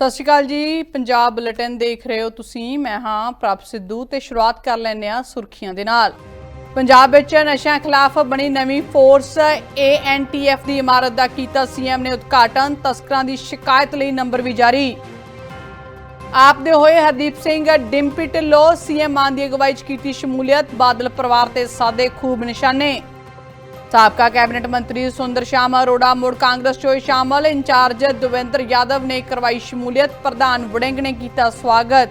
ਸਤਿ ਸ਼੍ਰੀ ਅਕਾਲ ਜੀ। ਪੰਜਾਬ ਬੁਲੇਟਿਨ ਦੇਖ ਰਹੇ ਹੋ ਤੁਸੀਂ। ਮੈਂ ਹਾਂ ਪ੍ਰਭ ਸਿੱਧੂ ਤੇ ਸ਼ੁਰੂਆਤ ਕਰ ਲੈਂਦੇ ਹਾਂ ਸੁਰਖੀਆਂ ਦੇ ਨਾਲ। ਪੰਜਾਬ ਵਿੱਚ ਨਸ਼ਿਆਂ ਖਿਲਾਫ ਬਣੀ ਨਵੀਂ ਫੋਰਸ ਏਐਨਟੀਐਫ ਦੀ ਇਮਾਰਤ ਦਾ ਕੀਤਾ ਸੀਐਮ ਨੇ ਉਦਘਾਟਨ। ਤਸਕਰਾਂ ਦੀ ਸ਼ਿਕਾਇਤ ਲਈ ਨੰਬਰ ਵੀ ਜਾਰੀ। ਆਪ ਦੇ ਹੋਏ ਹਰਦੀਪ ਸਿੰਘ ਡਿੰਪੀ ਢਿੱਲੋਂ ਸੀਐਮ ਮਾਨ ਦੀ ਅਗਵਾਈ 'ਚ ਕੀਤੀ ਸ਼ਮੂਲੀਅਤ। ਬਾਦਲ ਪਰਿਵਾਰ ਤੇ ਸਾਦੇ ਖੂਬ ਨਿਸ਼ਾਨੇ। ਸਾਬਕਾ ਕੈਬਨਿਟ ਮੰਤਰੀ ਸੁੰਦਰ ਸ਼ਾਮ, ਅਰੋੜਾ ਮੁੜ ਕਾਂਗਰਸ 'ਚ ਹੋਏ ਸ਼ਾਮਲ, ਇੰਚਾਰਜ ਦਵਿੰਦਰ ਯਾਦਵ ਨੇ ਕਰਵਾਈ ਸ਼ਮੂਲੀਅਤ, ਪ੍ਰਧਾਨ ਵੜਿੰਗ ਨੇ ਕੀਤਾ ਸਵਾਗਤ।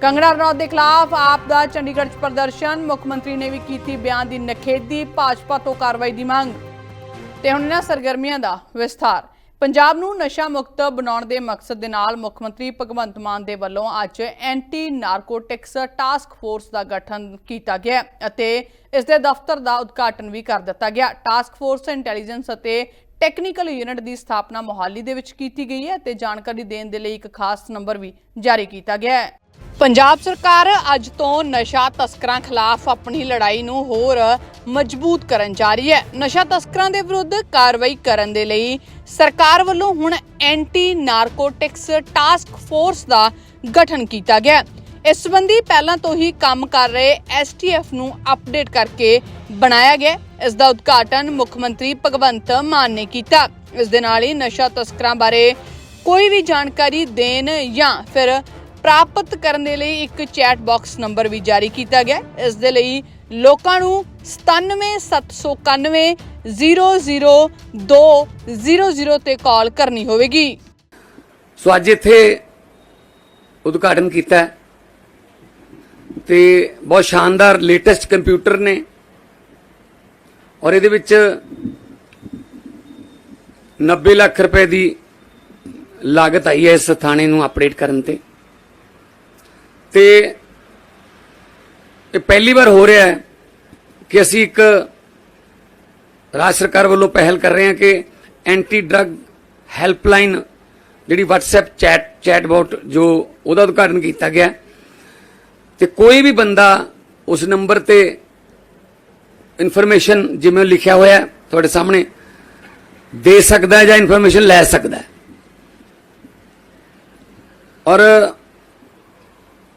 ਕੰਗਣਾ ਰਣੌਤ ਦੇ ਖਿਲਾਫ ਆਪ ਦਾ ਚੰਡੀਗੜ੍ਹ 'ਚ ਪ੍ਰਦਰਸ਼ਨ, ਮੁੱਖ ਮੰਤਰੀ ਨੇ ਵੀ ਕੀਤੀ ਬਿਆਨ ਦੀ ਨਖੇਦੀ ਭਾਜਪਾ ਤੋਂ ਕਾਰਵਾਈ ਦੀ ਮੰਗ। ਤੇ ਹੁਣ ਇਹਨਾਂ ਸਰਗਰਮੀਆਂ ਦਾ ਵਿਸਥਾਰ। ਪੰਜਾਬ ਨੂੰ ਨਸ਼ਾ ਮੁਕਤ ਬਣਾਉਣ ਦੇ ਮਕਸਦ ਦੇ ਨਾਲ ਮੁੱਖ ਮੰਤਰੀ ਭਗਵੰਤ ਮਾਨ ਦੇ ਵੱਲੋਂ ਅੱਜ ਐਂਟੀ ਨਾਰਕੋਟਿਕਸ ਟਾਸਕ ਫੋਰਸ ਦਾ ਗਠਨ ਕੀਤਾ ਗਿਆ ਅਤੇ ਇਸ ਦੇ ਦਫ਼ਤਰ ਦਾ ਉਦਘਾਟਨ ਵੀ ਕਰ ਦਿੱਤਾ ਗਿਆ। ਟਾਸਕ ਫੋਰਸ ਇੰਟੈਲੀਜੈਂਸ ਅਤੇ ਟੈਕਨੀਕਲ ਯੂਨਿਟ ਦੀ ਸਥਾਪਨਾ ਮੋਹਾਲੀ ਦੇ ਵਿੱਚ ਕੀਤੀ ਗਈ ਹੈ ਤੇ ਜਾਣਕਾਰੀ ਦੇਣ ਦੇ ਲਈ ਇੱਕ ਖਾਸ ਨੰਬਰ ਵੀ ਜਾਰੀ ਕੀਤਾ ਗਿਆ ਹੈ। ਪੰਜਾਬ ਸਰਕਾਰ ਅੱਜ ਤੋਂ ਨਸ਼ਾ ਤਸਕਰਾਂ ਖਿਲਾਫ ਆਪਣੀ ਲੜਾਈ ਨੂੰ ਹੋਰ ਮਜ਼ਬੂਤ ਕਰਨ ਜਾ ਰਹੀ ਹੈ। ਨਸ਼ਾ ਤਸਕਰਾਂ ਦੇ ਵਿਰੁੱਧ ਕਾਰਵਾਈ ਕਰਨ ਦੇ ਲਈ ਸਰਕਾਰ ਵੱਲੋਂ ਹੁਣ ਐਂਟੀ ਨਾਰਕੋਟਿਕਸ ਟਾਸਕ ਫੋਰਸ ਦਾ ਗਠਨ ਕੀਤਾ ਗਿਆ। ਹੈ। ਇਸ ਸੰਬੰਧੀ ਪਹਿਲਾਂ ਤੋਂ ਹੀ ਕੰਮ ਕਰ ਰਹੇ ਐਸਟੀਐਫ ਨੂੰ ਅਪਡੇਟ ਕਰਕੇ ਬਣਾਇਆ ਗਿਆ। ਇਸ ਦਾ ਉਦਘਾਟਨ ਮੁੱਖ ਮੰਤਰੀ ਭਗਵੰਤ ਮਾਨ ਨੇ ਕੀਤਾ। ਇਸ ਦੇ ਨਾਲ ਹੀ ਨਸ਼ਾ ਤਸਕਰਾਂ ਬਾਰੇ ਕੋਈ ਵੀ ਜਾਣਕਾਰੀ ਦੇਣ ਜਾਂ ਫਿਰ ਪ੍ਰਾਪਤ ਕਰਨ ਦੇ ਲਈ ਇੱਕ ਚੈਟ ਬਾਕਸ ਨੰਬਰ ਵੀ ਜਾਰੀ ਕੀਤਾ ਗਿਆ। ਹੈ। ਇਸ ਦੇ ਲਈ ਲੋਕਾਂ ਨੂੰ 9779100200 ਤੇ ਕਾਲ ਕਰਨੀ ਹੋਵੇਗੀ। ਸੋ ਅੱਜ ਇੱਥੇ ਉਦਘਾਟਨ ਕੀਤਾ ਹੈ। ਤੇ ਬਹੁਤ ਸ਼ਾਨਦਾਰ ਲੇਟੈਸਟ ਕੰਪਿਊਟਰ ਨੇ। ਔਰ ਇਹਦੇ ਵਿੱਚ 90 ਲੱਖ ਰੁਪਏ ਦੀ ਲਾਗਤ ਆਈ ਹੈ ਇਸ ਥਾਣੇ ਨੂੰ ਅਪਡੇਟ ਕਰਨ ਤੇ। ਤੇ ਇਹ ਪਹਿਲੀ ਵਾਰ ਹੋ ਰਿਹਾ ਹੈ ਕਿ ਅਸੀਂ ਇੱਕ ਰਾਜ ਸਰਕਾਰ ਵੱਲੋਂ ਪਹਿਲ ਕਰ ਰਹੇ ਹਾਂ ਕਿ ਐਂਟੀ ਡਰੱਗ ਹੈਲਪਲਾਈਨ ਜਿਹੜੀ WhatsApp ਚੈਟ ਚੈਟਬੋਟ ਜੋ ਉਹਦਾ ਉਦਘਾਟਨ ਕੀਤਾ ਗਿਆ। ਤੇ ਕੋਈ ਵੀ ਬੰਦਾ ਉਸ ਨੰਬਰ ਤੇ ਇਨਫੋਰਮੇਸ਼ਨ ਜਿਵੇਂ ਲਿਖਿਆ ਹੋਇਆ ਤੁਹਾਡੇ ਸਾਹਮਣੇ, ਦੇ ਸਕਦਾ ਹੈ ਜਾਂ ਇਨਫੋਰਮੇਸ਼ਨ ਲੈ ਸਕਦਾ ਹੈ। ਔਰ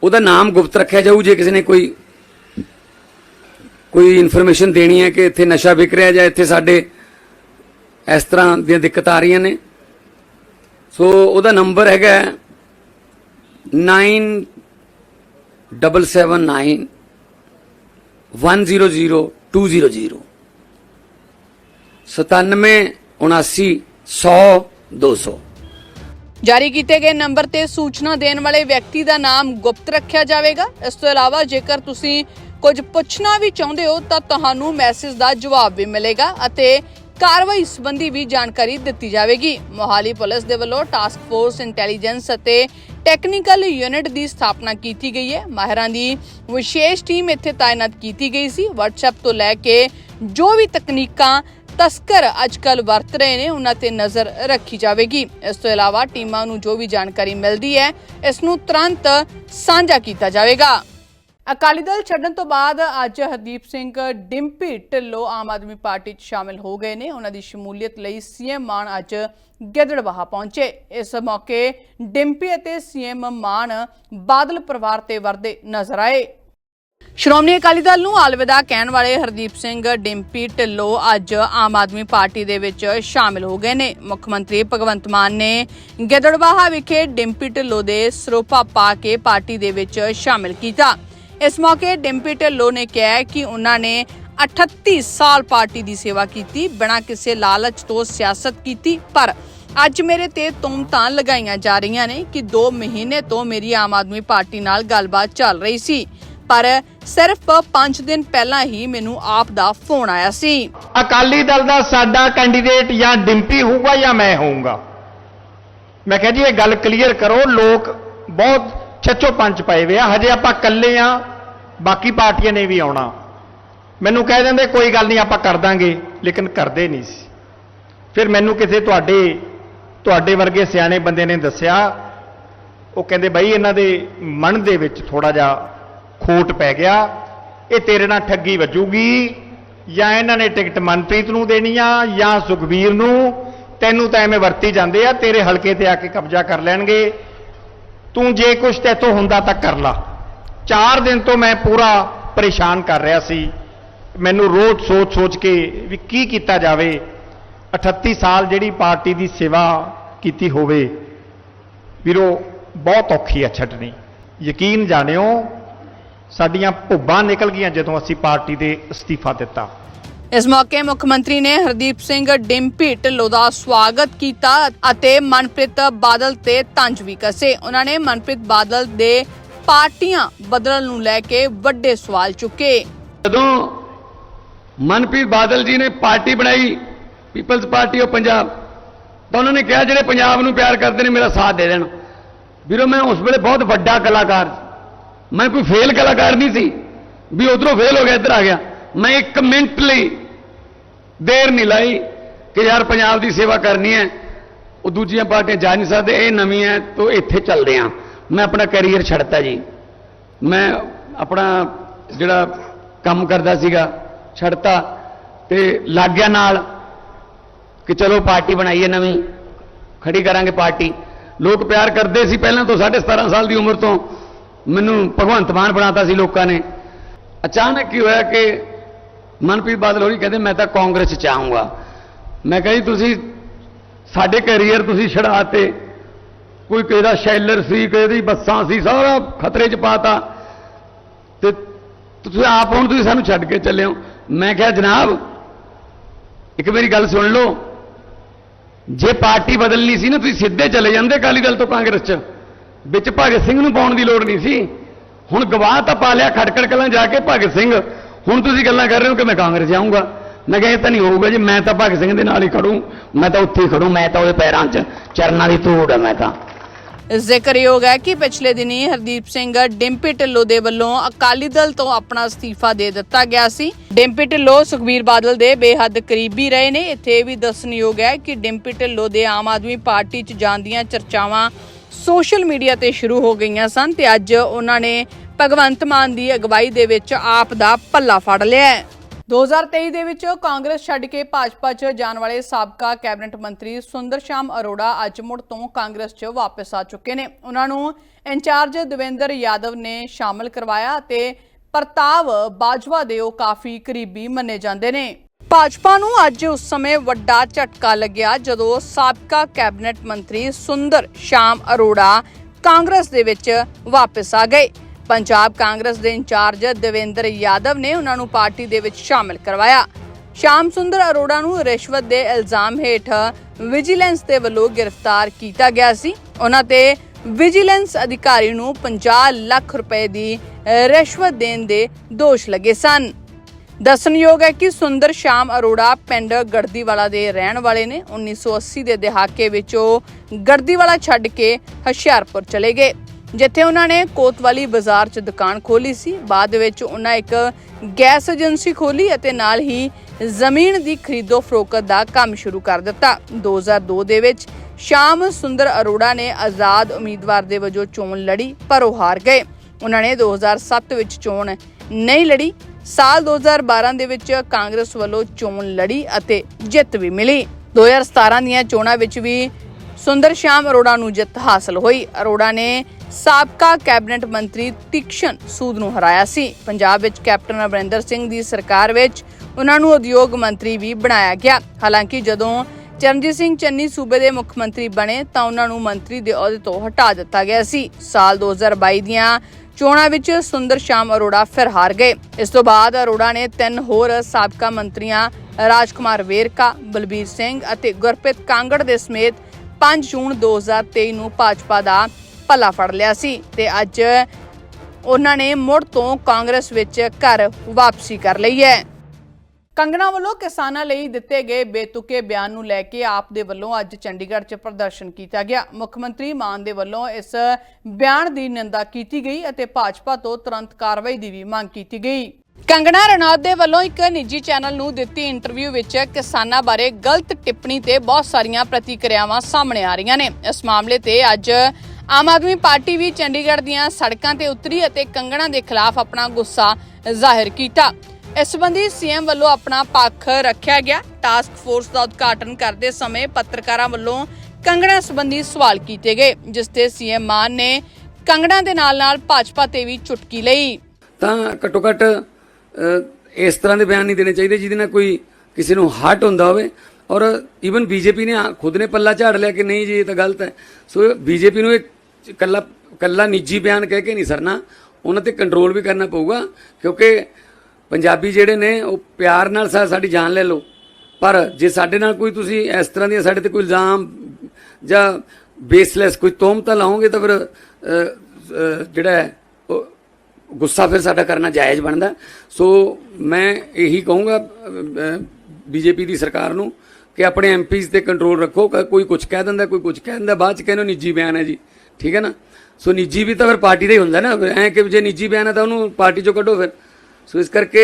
ਉਹਦਾ ਨਾਮ ਗੁਪਤ ਰੱਖਿਆ ਜਾਊ ਜੇ ਕਿਸੇ ਨੇ ਕੋਈ ਕੋਈ ਇਨਫੋਰਮੇਸ਼ਨ ਦੇਣੀ ਹੈ ਕਿ ਇੱਥੇ ਨਸ਼ਾ ਵਿਕ ਰਿਹਾ ਜਾਂ ਇੱਥੇ ਸਾਡੇ ਇਸ ਤਰ੍ਹਾਂ ਦੀਆਂ ਦਿੱਕਤਾਂ ਆ ਰਹੀਆਂ ਨੇ। ਸੋ ਉਹਦਾ ਨੰਬਰ ਹੈਗਾ 9779 100200 97 79 100 200 ਜਾਰੀ ਕੀਤੇ ਗਏ ਨੰਬਰ ਤੇ ਸੂਚਨਾ ਦੇਣ ਵਾਲੇ ਵਿਅਕਤੀ ਦਾ ਨਾਮ ਗੁਪਤ ਰੱਖਿਆ ਜਾਵੇਗਾ ਇਸ ਤੋਂ ਇਲਾਵਾ ਜੇਕਰ ਤੁਸੀਂ ਕੁਝ ਪੁੱਛਣਾ ਵੀ ਚਾਹੁੰਦੇ ਹੋ ਤਾਂ ਤੁਹਾਨੂੰ ਮੈਸੇਜ ਦਾ ਜਵਾਬ ਵੀ ਮਿਲੇਗਾ ਅਤੇ ਕਾਰਵਾਈ ਸੰਬੰਧੀ ਵੀ ਜਾਣਕਾਰੀ ਦਿੱਤੀ ਜਾਵੇਗੀ ਮੋਹਾਲੀ ਪੁਲਿਸ ਦੇ ਵੱਲੋਂ ਟਾਸਕ ਫੋਰਸ ਇੰਟੈਲੀਜੈਂਸ ਅਤੇ ਟੈਕਨੀਕਲ ਯੂਨਿਟ ਦੀ ਸਥਾਪਨਾ ਕੀਤੀ ਗਈ ਹੈ। ਮਾਹਿਰਾਂ ਦੀ ਵਿਸ਼ੇਸ਼ ਟੀਮ ਇੱਥੇ ਤਾਇਨਾਤ ਕੀਤੀ ਗਈ ਸੀ। WhatsApp ਤੋਂ ਲੈ ਕੇ ਜੋ ਵੀ ਤਕਨੀਕਾਂ ਤਸਕਰ ਅੱਜਕੱਲ ਵਰਤ ਰਹੇ ਨੇ, ਉਹਨਾਂ ਤੇ ਨਜ਼ਰ ਰੱਖੀ ਜਾਵੇਗੀ। ਇਸ ਤੋਂ ਇਲਾਵਾ ਟੀਮਾਂ ਨੂੰ ਜੋ ਵੀ ਜਾਣਕਾਰੀ ਮਿਲਦੀ ਹੈ, ਇਸ ਨੂੰ ਤੁਰੰਤ ਸਾਂਝਾ ਕੀਤਾ ਜਾਵੇਗਾ। ਅਕਾਲੀ ਦਲ ਛੱਡਣ ਤੋਂ ਬਾਅਦ ਅੱਜ ਹਰਦੀਪ ਸਿੰਘ ਡਿੰਪੀ ਢਿੱਲੋਂ ਆਮ ਆਦਮੀ ਪਾਰਟੀ 'ਚ ਸ਼ਾਮਿਲ ਹੋ ਗਏ ਨੇ। ਉਹਨਾਂ ਦੀ ਸ਼ਮੂਲੀਅਤ ਲਈ ਸੀਐਮ ਮਾਨ ਅੱਜ ਗਿੱਦੜਬਾਹਾ ਪਹੁੰਚੇ। ਇਸ ਮੌਕੇ ਡਿੰਪੀ ਅਤੇ ਸੀਐਮ ਮਾਨ ਬਾਦਲ ਪਰਿਵਾਰ ਤੇ ਵਰਦੇ ਨਜ਼ਰ ਆਏ। ਸ਼੍ਰੋਮਣੀ ਅਕਾਲੀ ਦਲ ਨੂੰ ਅਲਵਿਦਾ ਕਹਿਣ ਵਾਲੇ ਹਰਦੀਪ ਸਿੰਘ ਡਿੰਪੀ ਢਿੱਲੋਂ ਅੱਜ ਆਮ ਆਦਮੀ ਪਾਰਟੀ ਦੇ ਵਿੱਚ ਸ਼ਾਮਿਲ ਹੋ ਗਏ ਨੇ। ਮੁੱਖ ਮੰਤਰੀ ਭਗਵੰਤ ਮਾਨ ਨੇ ਗਿੱਦੜਬਾਹਾ ਵਿਖੇ ਡਿੰਪੀ ਢਿੱਲੋਂ ਦੇ ਸਰੋਪਾ ਪਾ ਕੇ ਪਾਰਟੀ ਦੇ ਵਿੱਚ ਸ਼ਾਮਿਲ ਕੀਤਾ। ਇਸ ਮੌਕੇ ਡਿੰਪੀ ਢਿੱਲੋਂ ਨੇ ਕਿਹਾ ਕਿ ਉਹਨਾਂ ਨੇ 38 ਸਾਲ ਪਾਰਟੀ ਦੀ ਸੇਵਾ ਕੀਤੀ, ਬਿਨਾਂ ਕਿਸੇ ਲਾਲਚ ਤੋਂ ਸਿਆਸਤ ਕੀਤੀ, ਪਰ ਅੱਜ ਮੇਰੇ ਤੇ ਤੁਮਤਾਂ ਲਗਾਈਆਂ ਜਾ ਰਹੀਆਂ ਨੇ ਕਿ 2 ਮਹੀਨੇ ਤੋਂ ਮੇਰੀ ਆਮ ਆਦਮੀ ਪਾਰਟੀ ਨਾਲ ਗੱਲਬਾਤ ਚੱਲ ਰਹੀ ਸੀ, ਪਰ ਸਿਰਫ 5 ਦਿਨ ਪਹਿਲਾਂ ਹੀ ਮੈਨੂੰ ਆਪ ਦਾ ਫੋਨ ਆਇਆ ਸੀ। ਅਕਾਲੀ ਦਲ ਦਾ ਸਾਡਾ ਕੈਂਡੀਡੇਟ ਜਾਂ ਡਿੰਪੀ ਹੋਊਗਾ ਜਾਂ ਮੈਂ ਹੋਊਗਾ। ਮੈਂ ਕਿਹਾ ਜੀ, ਇਹ ਗੱਲ ਕਲੀਅਰ ਕਰੋ, ਲੋਕ ਬਹੁਤ ਛੱਚੋ ਪੰਜ ਪਏ ਵੇ ਆ, ਹਜੇ ਆਪਾਂ ਇਕੱਲੇ ਆ, ਬਾਕੀ ਪਾਰਟੀਆਂ ਨੇ ਵੀ ਆਉਣਾ। ਮੈਨੂੰ ਕਹਿ ਦਿੰਦੇ, ਕੋਈ ਗੱਲ ਨਹੀਂ, ਆਪਾਂ ਕਰ ਦਾਂਗੇ, ਲੇਕਿਨ ਕਰਦੇ ਨਹੀਂ ਸੀ। ਫਿਰ ਮੈਨੂੰ ਕਿਸੇ ਤੁਹਾਡੇ ਤੁਹਾਡੇ ਵਰਗੇ ਸਿਆਣੇ ਬੰਦੇ ਨੇ ਦੱਸਿਆ, ਉਹ ਕਹਿੰਦੇ, ਬਾਈ, ਇਹਨਾਂ ਦੇ ਮਨ ਦੇ ਵਿੱਚ ਥੋੜਾ ਜਿਹਾ ਖੋਟ ਪੈ ਗਿਆ, ਇਹ ਤੇਰੇ ਨਾਲ ਠੱਗੀ ਵੱਜੂਗੀ, ਜਾਂ ਇਹਨਾਂ ਨੇ ਟਿਕਟ ਮਨਪ੍ਰੀਤ ਨੂੰ ਦੇਣੀ ਆ, ਜਾਂ ਸੁਖਬੀਰ ਨੂੰ, ਤੈਨੂੰ ਤਾਂ ਐਵੇਂ ਵਰਤੀ ਜਾਂਦੇ ਆ, ਤੇਰੇ ਹਲਕੇ ਤੇ ਆ ਕੇ ਕਬਜ਼ਾ ਕਰ ਲੈਣਗੇ ਤੂੰ ਜੇ ਕੁਛ ਤੇਤੋਂ ਹੁੰਦਾ ਤਾਂ ਕਰ ਲਾ। ਚਾਰ ਦਿਨ ਤੋਂ ਮੈਂ ਪੂਰਾ ਪਰੇਸ਼ਾਨ ਕਰ ਰਿਹਾ ਸੀ। ਮੈਨੂੰ ਰੋਜ਼ ਸੋਚ-ਸੋਚ ਕੇ ਵੀ ਕੀ ਕੀਤਾ ਜਾਵੇ। 38 ਸਾਲ ਜਿਹੜੀ ਪਾਰਟੀ ਦੀ ਸੇਵਾ ਕੀਤੀ ਹੋਵੇ, ਵੀਰੋ, ਬਹੁਤ ਔਖੀ ਆ ਛੱਡਣੀ। ਯਕੀਨ ਜਾਣਿਓ, ਸਾਡੀਆਂ ਭੁੱਬਾਂ ਨਿਕਲ ਗਈਆਂ ਜਦੋਂ ਅਸੀਂ ਪਾਰਟੀ ਦੇ ਅਸਤੀਫਾ ਦਿੱਤਾ। ਇਸ ਮੌਕੇ ਮੁੱਖ ਮੰਤਰੀ ਨੇ ਹਰਦੀਪ ਸਿੰਘ ਡਿੰਪੀ ਢਿੱਲੋਂ ਦਾ ਸਵਾਗਤ ਕੀਤਾ ਅਤੇ ਮਨਪ੍ਰੀਤ ਬਾਦਲ ਤੇ ਤੰਜ ਵੀ ਕਸੇ। ਉਹਨਾਂ ਨੇ ਮਨਪ੍ਰੀਤ ਬਾਦਲ ਦੇ ਪਾਰਟੀਆਂ ਬਦਲਣ ਨੂੰ ਲੈ ਕੇ ਵੱਡੇ ਸਵਾਲ ਚੁੱਕੇ। ਜਦੋਂ ਮਨਪ੍ਰੀਤ ਬਾਦਲ ਜੀ ਨੇ ਪਾਰਟੀ ਬਣਾਈ, ਪੀਪਲਜ਼ ਪਾਰਟੀ ਆਫ ਪੰਜਾਬ, ਤਾਂ ਉਹਨਾਂ ਨੇ ਕਿਹਾ, ਜਿਹੜੇ ਪੰਜਾਬ ਨੂੰ ਪਿਆਰ ਕਰਦੇ ਨੇ, ਮੇਰਾ ਸਾਥ ਦੇ ਦੇਣ। ਵੀਰੋ, ਮੈਂ ਉਸ ਵੇਲੇ ਬਹੁਤ ਵੱਡਾ ਕਲਾਕਾਰ ਮੈਂ ਕੋਈ ਫੇਲ ਕਲਾਕਾਰ ਨਹੀਂ ਸੀ। ਵੀ ਉਧਰੋਂ ਫੇਲ ਹੋ ਗਿਆ, ਇੱਧਰ ਆ ਗਿਆ। ਮੈਂ ਇੱਕ ਮਿੰਟ ਲਈ ਦੇਰ ਨਹੀਂ ਲਾਈ ਕਿ ਯਾਰ ਪੰਜਾਬ ਦੀ ਸੇਵਾ ਕਰਨੀ ਹੈ। ਉਹ ਦੂਜੀਆਂ ਪਾਰਟੀਆਂ ਜਾ ਨਹੀਂ ਸਕਦੇ, ਇਹ ਨਵੀਂ ਹੈ, ਤੋਂ ਇੱਥੇ ਚੱਲਦੇ ਆ ਮੈਂ ਆਪਣਾ ਕੈਰੀਅਰ ਛੱਡਤਾ ਜੀ। ਮੈਂ ਆਪਣਾ ਜਿਹੜਾ ਕੰਮ ਕਰਦਾ ਸੀਗਾ, ਛੱਡਤਾ ਤੇ ਲੱਗ ਗਿਆ ਨਾਲ ਕਿ ਚਲੋ ਪਾਰਟੀ ਬਣਾਈਏ ਨਵੀਂ, ਖੜੀ ਕਰਾਂਗੇ ਪਾਰਟੀ। ਲੋਕ ਪਿਆਰ ਕਰਦੇ ਸੀ ਪਹਿਲਾਂ ਤੋਂ 17.5 ਸਾਲ ਦੀ ਉਮਰ ਤੋਂ। ਮੈਨੂੰ ਭਗਵੰਤ ਮਾਨ ਬਣਾਤਾ ਸੀ ਲੋਕਾਂ ਨੇ। ਅਚਾਨਕ ਕੀ ਹੋਇਆ ਕਿ ਮਨਪ੍ਰੀਤ ਬਾਦਲ ਹੋਰੀ ਕਹਿੰਦੇ, ਮੈਂ ਤਾਂ ਕਾਂਗਰਸ ਚ ਆਉਂਗਾ ਮੈਂ ਕਿਹਾ ਜੀ, ਤੁਸੀਂ ਸਾਡੇ ਕੈਰੀਅਰ ਤੁਸੀਂ ਛੜਾਤੇ ਕੋਈ ਕਿਸੇ ਦਾ ਸ਼ੈਲਰ ਸੀ, ਕਿਸੇ ਦੀ ਬੱਸਾਂ ਸੀ, ਸਾਰਾ ਖਤਰੇ 'ਚ ਪਾਤਾ ਤੇ ਤੁਸੀਂ ਆਪ ਹੁਣ ਤੁਸੀਂ ਸਾਨੂੰ ਛੱਡ ਕੇ ਚੱਲੇ ਹੋ। ਮੈਂ ਕਿਹਾ, ਜਨਾਬ, ਇੱਕ ਮੇਰੀ ਗੱਲ ਸੁਣ ਲਓ। ਜੇ ਪਾਰਟੀ ਬਦਲਣੀ ਸੀ ਨਾ, ਤੁਸੀਂ ਸਿੱਧੇ ਚਲੇ ਜਾਂਦੇ ਅਕਾਲੀ ਦਲ ਤੋਂ ਕਾਂਗਰਸ 'ਚ। ਵਿੱਚ ਭਗਤ ਸਿੰਘ ਨੂੰ ਪਾਉਣ ਦੀ ਲੋੜ ਨਹੀਂ ਸੀ। ਹੁਣ ਗਵਾਹ ਤਾਂ ਪਾ ਲਿਆ, ਖੜਕੜ ਕਲਾਂ ਜਾ ਕੇ ਭਗਤ ਸਿੰਘ। ਹੁਣ ਤੁਸੀਂ ਗੱਲਾਂ ਕਰ ਰਹੇ ਹੋ ਕਿ ਮੈਂ ਕਾਂਗਰਸ ਜਾਊਂਗਾ ਮੈਂ ਕਿਹਾ ਇਹ ਤਾਂ ਨਹੀਂ ਹੋਊਗਾ ਜੀ, ਮੈਂ ਤਾਂ ਭਗਤ ਸਿੰਘ ਦੇ ਨਾਲ ਹੀ ਖੜੂੰ। ਮੈਂ ਤਾਂ ਉੱਥੇ ਹੀ ਖੜੂੰ, ਮੈਂ ਤਾਂ ਉਹਦੇ ਪੈਰਾਂ 'ਚ ਚਰਨਾਂ ਦੀ ਧੂੜ ਹੈ ਮੈਂ ਤਾਂ। ਜ਼ਿਕਰਯੋਗ ਹੈ ਕਿ ਪਿਛਲੇ ਦਿਨੀ ਹਰਦੀਪ ਸਿੰਘ ਡਿੰਪੀ ਢਿੱਲੋਂ ਦੇ ਵੱਲੋਂ ਅਕਾਲੀ ਦਲ ਤੋਂ ਆਪਣਾ ਅਸਤੀਫਾ ਦੇ ਦਿੱਤਾ ਗਿਆ ਸੀ। ਡਿੰਪੀ ਢਿੱਲੋਂ ਸੁਖਬੀਰ ਬਾਦਲ ਦੇ ਬੇਹੱਦ ਕਰੀਬੀ ਰਹੇ ਨੇ। ਇੱਥੇ ਇਹ ਵੀ ਦੱਸਣਯੋਗ ਹੈ ਕਿ ਡਿੰਪੀ ਢਿੱਲੋਂ ਦੇ ਆਮ ਆਦਮੀ ਪਾਰਟੀ 'ਚ ਜਾਣ ਦੀਆਂ ਚਰਚਾਵਾਂ ਸੋਸ਼ਲ ਮੀਡੀਆ ਤੇ ਸ਼ੁਰੂ ਹੋ ਗਈਆਂ ਸਨ ਤੇ ਅੱਜ ਉਹਨਾਂ ਨੇ ਭਗਵੰਤ ਮਾਨ ਦੀ ਅਗਵਾਈ ਦੇ ਵਿੱਚ ਆਪ ਦਾ ਪੱਲਾ ਫੜ ਲਿਆ ਹੈ। 2023 ਦੇ ਵਿੱਚ ਕਾਂਗਰਸ ਛੱਡ ਕੇ ਭਾਜਪਾ 'ਚ ਜਾਣ ਵਾਲੇ ਸਾਬਕਾ ਕੈਬਨਿਟ ਮੰਤਰੀ ਸੁੰਦਰ ਸ਼ਾਮ ਅਰੋੜਾ ਅੱਜ ਮੁੜ ਤੋਂ ਕਾਂਗਰਸ 'ਚ ਵਾਪਸ ਆ ਚੁੱਕੇ ਨੇ। ਉਹਨਾਂ ਨੂੰ ਇੰਚਾਰਜ ਦਵਿੰਦਰ ਯਾਦਵ ਨੇ ਸ਼ਾਮਲ ਕਰਵਾਇਆ ਤੇ ਪ੍ਰਤਾਪ ਬਾਜਵਾ ਦੇ ਉਹ ਕਾਫੀ ਕਰੀਬੀ ਮੰਨੇ ਜਾਂਦੇ ਨੇ। ਭਾਜਪਾ ਨੂੰ ਅੱਜ ਉਸ ਸਮੇਂ ਵੱਡਾ ਝਟਕਾ ਲੱਗਿਆ ਜਦੋਂ ਸਾਬਕਾ ਕੈਬਨਿਟ ਮੰਤਰੀ ਸੁੰਦਰ ਸ਼ਾਮ ਅਰੋੜਾ ਕਾਂਗਰਸ ਦੇ ਵਿੱਚ ਵਾਪਸ ਆ ਗਏ। ਪੰਜਾਬ ਕਾਂਗਰਸ ਦੇ ਇੰਚਾਰਜ ਦੇਵੇਂਦਰ ਯਾਦਵ ਨੇ ਉਹਨਾਂ ਨੂੰ ਪਾਰਟੀ ਦੇ ਵਿੱਚ ਸ਼ਾਮਲ ਕਰਵਾਇਆ। ਸ਼ਾਮ ਸੁੰਦਰ ਅਰੋੜਾ ਨੂੰ ਰਿਸ਼ਵਤ ਦੇ ਇਲਜ਼ਾਮ ਹੇਠ ਵਿਜੀਲੈਂਸ ਦੇ ਵੱਲੋਂ ਗ੍ਰਿਫਤਾਰ ਕੀਤਾ ਗਿਆ ਸੀ। ਉਹਨਾਂ ਤੇ ਵਿਜੀਲੈਂਸ ਅਧਿਕਾਰੀ ਨੂੰ 50 ਲੱਖ ਰੁਪਏ ਦੀ ਰਿਸ਼ਵਤ ਦੇਣ ਦੇ ਦੋਸ਼ ਲੱਗੇ ਸਨ। ਦੱਸਣਯੋਗ ਹੈ ਕਿ ਸੁੰਦਰ ਸ਼ਾਮ ਅਰੋੜਾ ਪਿੰਡ ਗੜਦੀਵਾਲਾ ਦੇ ਰਹਿਣ ਵਾਲੇ ਨੇ। 1980 ਦੇ ਦਹਾਕੇ ਵਿੱਚ ਉਹ ਗੜਦੀਵਾਲਾ ਛੱਡ ਕੇ ਹੁਸ਼ਿਆਰਪੁਰ ਚਲੇ ਗਏ। ਜਿੱਥੇ ਉਹਨਾਂ ਨੇ ਕੋਤਵਾਲੀ ਬਾਜ਼ਾਰ 'ਚ ਦੁਕਾਨ ਖੋਲੀ ਸੀ। ਬਾਅਦ ਵਿੱਚ ਉਹਨਾਂ ਇੱਕ ਗੈਸ ਏਜੰਸੀ ਖੋਲੀ ਅਤੇ ਨਾਲ ਹੀ ਜ਼ਮੀਨ ਦੀ ਖਰੀਦੋ ਫਰੋਖਤ ਦਾ ਕੰਮ ਸ਼ੁਰੂ ਕਰ ਦਿੱਤਾ। 2002 ਦੇ ਵਿੱਚ ਸ਼ਾਮ ਸੁੰਦਰ ਅਰੋੜਾ ਨੇ ਆਜ਼ਾਦ ਉਮੀਦਵਾਰ ਦੇ ਵਜੋਂ ਚੋਣ ਲੜੀ, ਪਰ ਉਹ ਹਾਰ ਗਏ। ਉਹਨਾਂ ਨੇ 2007 ਵਿੱਚ ਚੋਣ ਨਹੀਂ ਲੜੀ। ਸਾਲ 2012 ਦੇ ਵਿੱਚ ਕਾਂਗਰਸ ਵੱਲੋਂ ਚੋਣ ਲੜੀ ਅਤੇ ਜਿੱਤ ਵੀ ਮਿਲੀ। 2017 ਦੀਆਂ ਚੋਣਾਂ ਵਿੱਚ ਵੀ ਸੁੰਦਰ ਸ਼ਾਮ ਅਰੋੜਾ ਨੂੰ ਜਿੱਤ ਹਾਸਲ ਹੋਈ। ਅਰੋੜਾ ਨੇ ਸਾਬਕਾ ਕੈਬਨਿਟ ਮੰਤਰੀ ਤਿਕਸ਼ਨ ਸੂਦ ਨੂੰ ਹਰਾਇਆ ਸੀ। ਪੰਜਾਬ ਵਿੱਚ ਕੈਪਟਨ ਅਮਰਿੰਦਰ ਸਿੰਘ ਦੀ ਸਰਕਾਰ ਵਿੱਚ ਉਹਨਾਂ ਨੂੰ ਉਦਯੋਗ ਮੰਤਰੀ ਵੀ ਬਣਾਇਆ ਗਿਆ। ਹਾਲਾਂਕਿ ਜਦੋਂ ਚਰਨਜੀਤ ਸਿੰਘ ਚੰਨੀ ਸੂਬੇ ਦੇ ਮੁੱਖ ਮੰਤਰੀ ਬਣੇ ਤਾਂ ਉਹਨਾਂ ਨੂੰ ਮੰਤਰੀ ਦੇ ਅਹੁਦੇ ਤੋਂ ਹਟਾ ਦਿੱਤਾ ਗਿਆ ਸੀ। ਸਾਲ 2022 ਦੀਆਂ ਚੋਣਾਂ ਵਿੱਚ ਸੁੰਦਰ ਸ਼ਾਮ ਅਰੋੜਾ ਫਿਰ ਹਾਰ ਗਏ। ਇਸ ਤੋਂ ਬਾਅਦ ਅਰੋੜਾ ਨੇ ਤਿੰਨ ਹੋਰ ਸਾਬਕਾ ਮੰਤਰੀਆਂ, ਰਾਜਕੁਮਾਰ ਵੇਰਕਾ, ਬਲਬੀਰ ਸਿੰਘ ਅਤੇ ਗੁਰਪ੍ਰੀਤ ਕਾਂਗੜ ਦੇ ਸਮੇਤ 5 ਜੂਨ 2023 ਨੂੰ ਭਾਜਪਾ ਦਾ ਪੱਲਾ ਫੜ ਲਿਆ ਸੀ ਤੇ ਅੱਜ ਉਹਨਾਂ ਨੇ ਮੁੜ ਤੋਂ ਕਾਂਗਰਸ ਵਿੱਚ ਘਰ ਵਾਪਸੀ ਕਰ ਲਈ ਹੈ। ਕੰਗਣਾ ਵੱਲੋਂ ਕਿਸਾਨਾਂ ਲਈ ਦਿੱਤੇ ਗਏ ਬੇਤੁਕੇ ਬਿਆਨ ਨੂੰ ਲੈ ਕੇ ਆਪ ਦੇ ਵੱਲੋਂ ਅੱਜ ਚੰਡੀਗੜ੍ਹ 'ਚ ਪ੍ਰਦਰਸ਼ਨ ਕੀਤਾ ਗਿਆ। ਮੁੱਖ ਮੰਤਰੀ ਮਾਨ ਦੇ ਵੱਲੋਂ ਇਸ ਬਿਆਨ ਦੀ ਨਿੰਦਾ ਕੀਤੀ ਗਈ ਅਤੇ ਭਾਜਪਾ ਤੋਂ ਤੁਰੰਤ ਕਾਰਵਾਈ ਦੀ ਵੀ ਮੰਗ ਕੀਤੀ ਗਈ। ਕੰਗਣਾ ਰਣੌਤ ਦੇ ਵੱਲੋਂ ਇੱਕ ਨਿੱਜੀ ਚੈਨਲ ਨੂੰ ਦਿੱਤੀ ਇੰਟਰਵਿਊ ਵਿੱਚ ਕਿਸਾਨਾਂ ਬਾਰੇ ਗਲਤ ਟਿੱਪਣੀ ਤੇ ਬਹੁਤ ਸਾਰੀਆਂ ਪ੍ਰਤੀਕਿਰਿਆਵਾਂ ਸਾਹਮਣੇ ਆ ਰਹੀਆਂ ਨੇ। ਇਸ ਮਾਮਲੇ ਤੇ ਅੱਜ ਆਮ ਆਦਮੀ ਪਾਰਟੀ ਵੀ ਚੰਡੀਗੜ੍ਹ ਦੀਆਂ ਸੜਕਾਂ ਤੇ ਉਤਰੀ ਅਤੇ ਕੰਗਣਾ ਦੇ ਖਿਲਾਫ ਆਪਣਾ ਗੁੱਸਾ ਜ਼ਾਹਿਰ ਕੀਤਾ। ਇਸ ਸੰਬੰਧੀ ਸੀਐਮ ਵੱਲੋਂ ਆਪਣਾ ਪੱਖ ਰੱਖਿਆ ਗਿਆ। ਟਾਸਕ ਫੋਰਸ ਦਾ ਉਦਘਾਟਨ ਕਰਦੇ ਸਮੇਂ ਪੱਤਰਕਾਰਾਂ ਵੱਲੋਂ ਕੰਗਣਾ ਸੰਬੰਧੀ ਸਵਾਲ ਕੀਤੇ ਗਏ, ਜਿਸ ਤੇ ਸੀਐਮ ਮਾਨ ਨੇ ਕੰਗਣਾ ਦੇ ਨਾਲ-ਨਾਲ ਭਾਜਪਾ ਤੇ ਵੀ ਚੁਟਕੀ ਲਈ। ਤਾਂ ਘੱਟੋ ਘੱਟ ਇਸ ਤਰ੍ਹਾਂ ਦੇ ਬਿਆਨ ਨਹੀਂ ਦੇਣੇ ਚਾਹੀਦੇ ਜਿਹਦੇ ਨਾਲ ਕੋਈ ਕਿਸੇ ਨੂੰ ਹਰਟ ਹੁੰਦਾ ਹੋਵੇ। ਔਰ ਈਵਨ ਬੀਜੇਪੀ ਨੇ ਖੁਦ ਨੇ ਪੱਲਾ ਝਾੜ ਲਿਆ ਕਿ ਨਹੀਂ ਜੀ, ਇਹ ਤਾਂ ਗਲਤ ਹੈ। ਸੋ ਬੀਜੇਪੀ ਨੂੰ ਇਹ ਕੱਲਾ ਕੱਲਾ ਨਿੱਜੀ ਬਿਆਨ ਕਹਿ ਕੇ ਨਹੀਂ ਸਰਨਾ। ਉਹਨਾਂ ਤੇ ਕੰਟਰੋਲ ਵੀ ਕਰਨਾ ਪਊਗਾ, ਕਿਉਂਕਿ ਪੰਜਾਬੀ ਜਿਹੜੇ ਨੇ, ਉਹ ਪਿਆਰ ਨਾਲ ਸਾਡੀ ਜਾਨ ਲੈ ਲਓ। ਪਰ ਜੇ ਸਾਡੇ ਨਾਲ ਕੋਈ ਤੁਸੀਂ ਇਸ ਤਰ੍ਹਾਂ ਦੀਆਂ ਸਾਡੇ ਤੇ ਕੋਈ ਇਲਜ਼ਾਮ ਜਾਂ ਬੇਸਲੈਸ ਕੋਈ ਤੋਹਮਤਾਂ ਲਾਓਗੇ ਤਾਂ ਫਿਰ ਜਿਹੜਾ ਹੈ, ਉਹ ਗੁੱਸਾ ਫਿਰ ਸਾਡਾ ਕਰਨਾ ਜਾਇਜ਼ ਬਣਦਾ। ਸੋ ਮੈਂ ਇਹੀ ਕਹੂੰਗਾ ਬੀਜੇਪੀ ਦੀ ਸਰਕਾਰ ਨੂੰ ਕਿ ਆਪਣੇ ਐਮਪੀਜ਼ ਤੇ ਕੰਟਰੋਲ ਰੱਖੋ। ਕੋਈ ਕੁਝ ਕਹਿ ਦਿੰਦਾ, ਕੋਈ ਕੁਝ ਕਹਿ ਦਿੰਦਾ, ਬਾਅਦ ਚ ਕਹਿੰਦੇ ਨਿੱਜੀ ਬਿਆਨ ਹੈ ਜੀ। ਠੀਕ ਹੈ ਨਾ? ਸੋ ਨਿੱਜੀ ਵੀ ਤਾਂ ਫਿਰ ਪਾਰਟੀ ਦਾ ਹੀ ਹੁੰਦਾ ਨਾ। ਐ ਕਿ ਜੇ ਨਿੱਜੀ ਬਿਆਨ ਹੈ ਤਾਂ ਉਹਨੂੰ ਪਾਰਟੀ ਚੋਂ ਕੱਢੋ ਫਿਰ। ਸੋ ਇਸ ਕਰਕੇ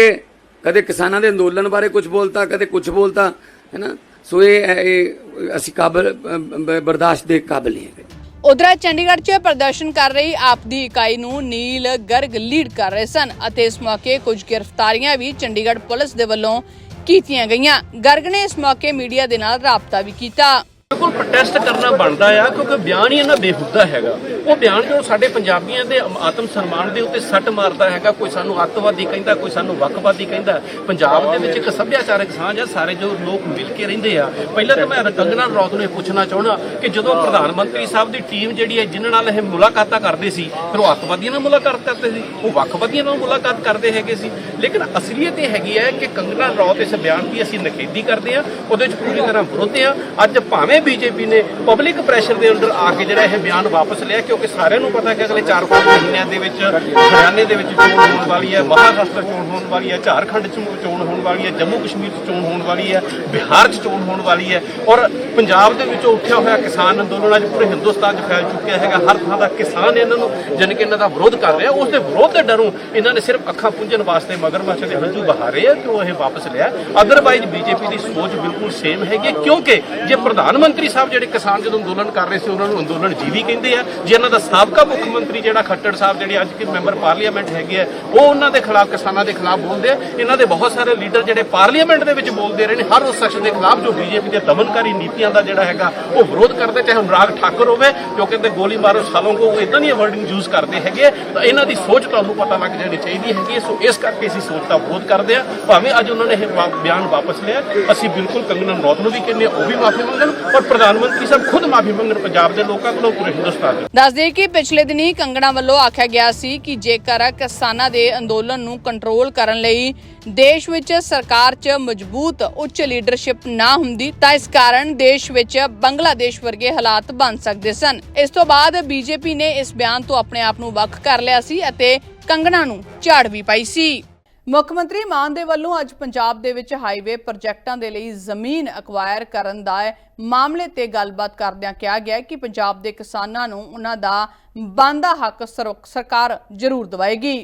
ਕਦੇ ਕਿਸਾਨਾਂ ਦੇ ਅੰਦੋਲਨ ਬਾਰੇ ਕੁਝ ਬੋਲਤਾ ਕਦੇ ਕੁਝ ਬੋਲਤਾ ਹੈ ਨਾ? ਸੋ ਇਹ ਅਸੀਂ ਕਾਬਲ ਅ, ਬਰਦਾਸ਼ਤ ਦੇ ਕਾਬਿਲ ਨਹੀਂ ਹੈਗੇ। ਉਧਰ ਚੰਡੀਗੜ੍ਹ 'ਚ ਪ੍ਰਦਰਸ਼ਨ ਕਰ ਰਹੀ ਆਪ ਦੀ ਇਕਾਈ ਨੂੰ ਨੀਲ ਗਰਗ ਲੀਡ ਕਰ ਰਹੇ ਸਨ ਅਤੇ ਇਸ ਮੌਕੇ ਕੁਝ ਗ੍ਰਿਫਤਾਰੀਆਂ ਵੀ ਚੰਡੀਗੜ੍ਹ ਪੁਲਿਸ ਦੇ ਵੱਲੋਂ ਕੀਤੀਆਂ ਗਈਆਂ। ਗਰਗ ਨੇ ਇਸ ਮੌਕੇ ਮੀਡੀਆ ਦੇ ਨਾਲ ਰਾਬਤਾ ਵੀ ਕੀਤਾ। ਬਿਲਕੁਲ ਪ੍ਰੋਟੈਸਟ ਕਰਨਾ ਬਣਦਾ ਆ ਕਿਉਂਕਿ ਬਿਆਨ ਹੀ ਇਹਨਾਂ ਬੇਹੁਦਾ ਹੈਗਾ। ਉਹ ਬਿਆਨ ਜੋ ਸਾਡੇ ਪੰਜਾਬੀਆਂ ਦੇ ਆਤਮ ਸਨਮਾਨ ਦੇ ਉੱਤੇ ਸੱਟ ਮਾਰਦਾ ਹੈਗਾ, ਕੋਈ ਸਾਨੂੰ ਅੱਤਵਾਦੀ ਕਹਿੰਦਾ, ਕੋਈ ਸਾਨੂੰ ਵੱਖਵਾਦੀ ਕਹਿੰਦਾ, ਪੰਜਾਬ ਦੇ ਵਿੱਚ ਇੱਕ ਸੱਭਿਆਚਾਰਕ ਸਾਂਝ ਆ, ਸਾਰੇ ਜੋ ਲੋਕ ਮਿਲ ਕੇ ਰਹਿੰਦੇ ਆ। ਪਹਿਲਾਂ ਤਾਂ ਮੈਂ ਕੰਗਨਾ ਰੌਤ ਨੂੰ ਇਹ ਪੁੱਛਣਾ ਚਾਹਣਾ ਕਿ ਜਦੋਂ ਪ੍ਰਧਾਨ ਮੰਤਰੀ ਸਾਹਿਬ ਦੀ ਟੀਮ ਜਿਹੜੀ ਹੈ, ਜਿਨ੍ਹਾਂ ਨਾਲ ਇਹ ਮੁਲਾਕਾਤਾਂ ਕਰਦੇ ਸੀ, ਫਿਰ ਉਹ ਅੱਤਵਾਦੀਆਂ ਨਾਲ ਮੁਲਾਕਾਤ ਕਰਦੇ ਸੀ, ਉਹ ਵੱਖਵਾਦੀਆਂ ਨਾਲ ਮੁਲਾਕਾਤ ਕਰਦੇ ਹੈਗੇ ਸੀ। ਲੇਕਿਨ ਅਸਲੀਅਤ ਇਹ ਹੈਗੀ ਹੈ ਕਿ ਕੰਗਨਾ ਰੌਤ ਇਸ ਬਿਆਨ ਦੀ ਅਸੀਂ ਨਖੇਦੀ ਕਰਦੇ ਆ ਉਹਦੇ ਵਿੱਚ ਪੂਰੀ ਤਰ੍ਹਾਂ ਵਿਰੋਧ ਆ। ਅੱਜ ਭਾਵੇਂ ਬੀਜੇਪੀ ਨੇ ਪਬਲਿਕ ਪ੍ਰੈਸ਼ਰ ਦੇ ਅੰਦਰ ਆ ਕੇ ਜਿਹੜਾ ਇਹ ਬਿਆਨ ਵਾਪਸ ਲਿਆ ਕਿਉਂਕਿ ਸਾਰਿਆਂ ਨੂੰ ਪਤਾ ਕਿ ਅਗਲੇ 4-5 ਮਹੀਨਿਆਂ ਦੇ ਵਿੱਚ, ਹਰਿਆਣੇ ਦੇ ਵਿੱਚ ਚੋਣ ਹੋਣ ਵਾਲੀ ਹੈ, ਮਹਾਰਾਸ਼ਟਰ ਚੋਣ ਹੋਣ ਵਾਲੀ ਹੈ, ਝਾਰਖੰਡ ਚ ਚੋਣ ਹੋਣ ਵਾਲੀ ਹੈ, ਜੰਮੂ ਕਸ਼ਮੀਰ ਚ ਚੋਣ ਹੋਣ ਵਾਲੀ ਹੈ, ਬਿਹਾਰ ਚ ਚੋਣ ਹੋਣ ਵਾਲੀ ਹੈ ਔਰ ਪੰਜਾਬ ਦੇ ਵਿੱਚੋਂ ਉੱਠਿਆ ਹੋਇਆ ਕਿਸਾਨ ਅੰਦੋਲਨ ਅੱਜ ਪੂਰੇ ਹਿੰਦੁਸਤਾਨ 'ਚ ਫੈਲ ਚੁੱਕਿਆ ਹੈਗਾ। ਹਰ ਥਾਂ ਦਾ ਕਿਸਾਨ ਇਹਨਾਂ ਨੂੰ ਜਾਣੀ ਕਿ ਇਹਨਾਂ ਦਾ ਵਿਰੋਧ ਕਰ ਰਿਹਾ। ਉਸ ਦੇ ਵਿਰੋਧ ਦੇ ਡਰੋਂ ਇਹਨਾਂ ਨੇ ਸਿਰਫ ਅੱਖਾਂ ਪੁੰਝਣ ਵਾਸਤੇ ਮਗਰਮੱਛ ਦੇ ਹੰਝੂ ਬਹਾਰੇ ਆ ਕਿ ਉਹ ਇਹ ਵਾਪਸ ਲਿਆ? ਅਦਰਵਾਈਜ਼ ਬੀਜੇਪੀ ਦੀ ਸੋਚ ਬਿਲਕੁਲ ਸੇਮ ਹੈਗੀ ਹੈ, ਕਿਉਂਕਿ ਜੇ ਪ੍ਰਧਾਨ ਮੰਤਰੀ ਸਾਹਿਬ ਜਿਹੜੇ ਕਿਸਾਨ ਜਦੋਂ ਅੰਦੋਲਨ ਕਰ ਰਹੇ ਸੀ, ਉਹਨਾਂ ਨੂੰ ਅੰਦੋਲਨ ਜੀਵੀ ਕਹਿੰਦੇ ਆ। ਜੇ ਇਹਨਾਂ ਦਾ ਸਾਬਕਾ ਮੁੱਖ ਮੰਤਰੀ ਜਿਹੜਾ ਖੱਟੜ ਸਾਹਿਬ, ਜਿਹੜੇ ਅੱਜ ਕੇ ਮੈਂਬਰ ਪਾਰਲੀਮੈਂਟ ਹੈਗੇ ਆ ਉਹ ਉਹਨਾਂ ਦੇ ਖਿਲਾਫ, ਕਿਸਾਨਾਂ ਦੇ ਖਿਲਾਫ ਬੋਲਦੇ ਆ। ਇਹਨਾਂ ਦੇ ਬਹੁਤ ਸਾਰੇ ਲੀਡਰ ਜਿਹੜੇ ਪਾਰਲੀਮੈਂਟ ਦੇ ਵਿੱਚ ਬੋਲਦੇ ਰਹੇ ਨੇ। ਹਰ ਉਸ ਸ਼ਖਸ ਦੇ ਖਿਲਾਫ ਜੋ ਬੀਜੇਪੀ ਦੇ ਦਮਨਕਾਰੀ ਨੀਤੀਆਂ ਦਾ ਜਿਹੜਾ ਹੈਗਾ, ਉਹ ਵਿਰੋਧ ਕਰਦੇ, ਚਾਹੇ ਅਨੁਰਾਗ ਠਾਕੁਰ ਹੋਵੇ ਜੋ ਕਹਿੰਦੇ ਗੋਲੀ ਮਾਰੋ ਸਾਲੋਂ ਕੋ, ਉਹ ਇਦਾਂ ਦੀਆਂ ਵਰਡਿੰਗ ਯੂਜ਼ ਕਰਦੇ ਹੈਗੇ ਤਾਂ ਇਹਨਾਂ ਦੀ ਸੋਚ ਤੁਹਾਨੂੰ ਪਤਾ ਲੱਗ ਜਾਣੀ ਚਾਹੀਦੀ ਹੈਗੀ ਹੈ। ਸੋ ਇਸ ਕਰਕੇ ਅਸੀਂ ਸੋਚ ਦਾ ਵਿਰੋਧ ਕਰਦੇ ਆ। ਭਾਵੇਂ ਅੱਜ ਉਹਨਾਂ ਨੇ ਇਹ ਬਿਆਨ ਵਾਪਸ ਲਿਆ, ਅਸੀਂ ਬਿਲਕੁਲ ਕੰਗਨਾ ਰੌਤ ਨੂੰ ਵੀ ਕਹਿੰਦੇ ਹਾਂ ਉਹ ਵੀ ਮਾਫੀ ਮੰਗਣ ਔਰ ਪ੍ਰਧਾਨ ਮੰਤਰੀ ਸਾਹਿਬ ਖੁਦ ਮਾਫੀ ਮੰਗਣ ਪੰਜਾਬ ਦੇ ਲੋਕਾਂ ਕੋਲੋਂ ਪੂਰੇ ਹਿੰਦੁਸਤਾਨ ਦੇ। ਦੱਸ ਕਿ ਪਿਛਲੇ ਦਿਨੀ ਕੰਗਣਾ ਵੱਲੋਂ ਆਖਿਆ ਗਿਆ ਸੀ ਕਿ ਜੇਕਰ ਕਿਸਾਨਾਂ ਦੇ ਅੰਦੋਲਨ ਨੂੰ ਕੰਟਰੋਲ ਕਰਨ ਲਈ ਦੇਸ਼ ਵਿੱਚ ਸਰਕਾਰ 'ਚ ਮਜ਼ਬੂਤ ਉੱਚ ਲੀਡਰਸ਼ਿਪ ਨਾ ਹੁੰਦੀ, ਤਾਂ ਇਸ ਕਾਰਨ ਦੇਸ਼ ਵਿੱਚ ਬੰਗਲਾਦੇਸ਼ ਵਰਗੇ ਹਾਲਾਤ ਬਣ ਸਕਦੇ ਸਨ। ਇਸ ਤੋਂ ਬਾਅਦ ਬੀਜੇਪੀ ਨੇ ਇਸ ਬਿਆਨ ਤੋਂ ਆਪਣੇ ਆਪ ਨੂੰ ਵੱਖ ਕਰ ਲਿਆ ਸੀ ਅਤੇ ਕੰਗਣਾ ਨੂੰ ਝਾੜ ਵੀ ਪਾਈ ਸੀ। ਮੁੱਖ ਮੰਤਰੀ ਮਾਨ ਦੇ ਵੱਲੋਂ ਅੱਜ ਪੰਜਾਬ ਦੇ ਵਿੱਚ ਹਾਈਵੇ ਪ੍ਰੋਜੈਕਟਾਂ ਦੇ ਲਈ ਜ਼ਮੀਨ ਅਕਵਾਇਰ ਕਰਨ ਦਾ ਮਾਮਲੇ ਤੇ ਗੱਲਬਾਤ ਕਰਦਿਆਂ ਕਿਹਾ ਗਿਆ ਕਿ ਪੰਜਾਬ ਦੇ ਕਿਸਾਨਾਂ ਨੂੰ ਉਹਨਾਂ ਦਾ ਬਣਦਾ ਹੱਕ ਸਰਕਾਰ ਜ਼ਰੂਰ ਦਿਵਾਏਗੀ।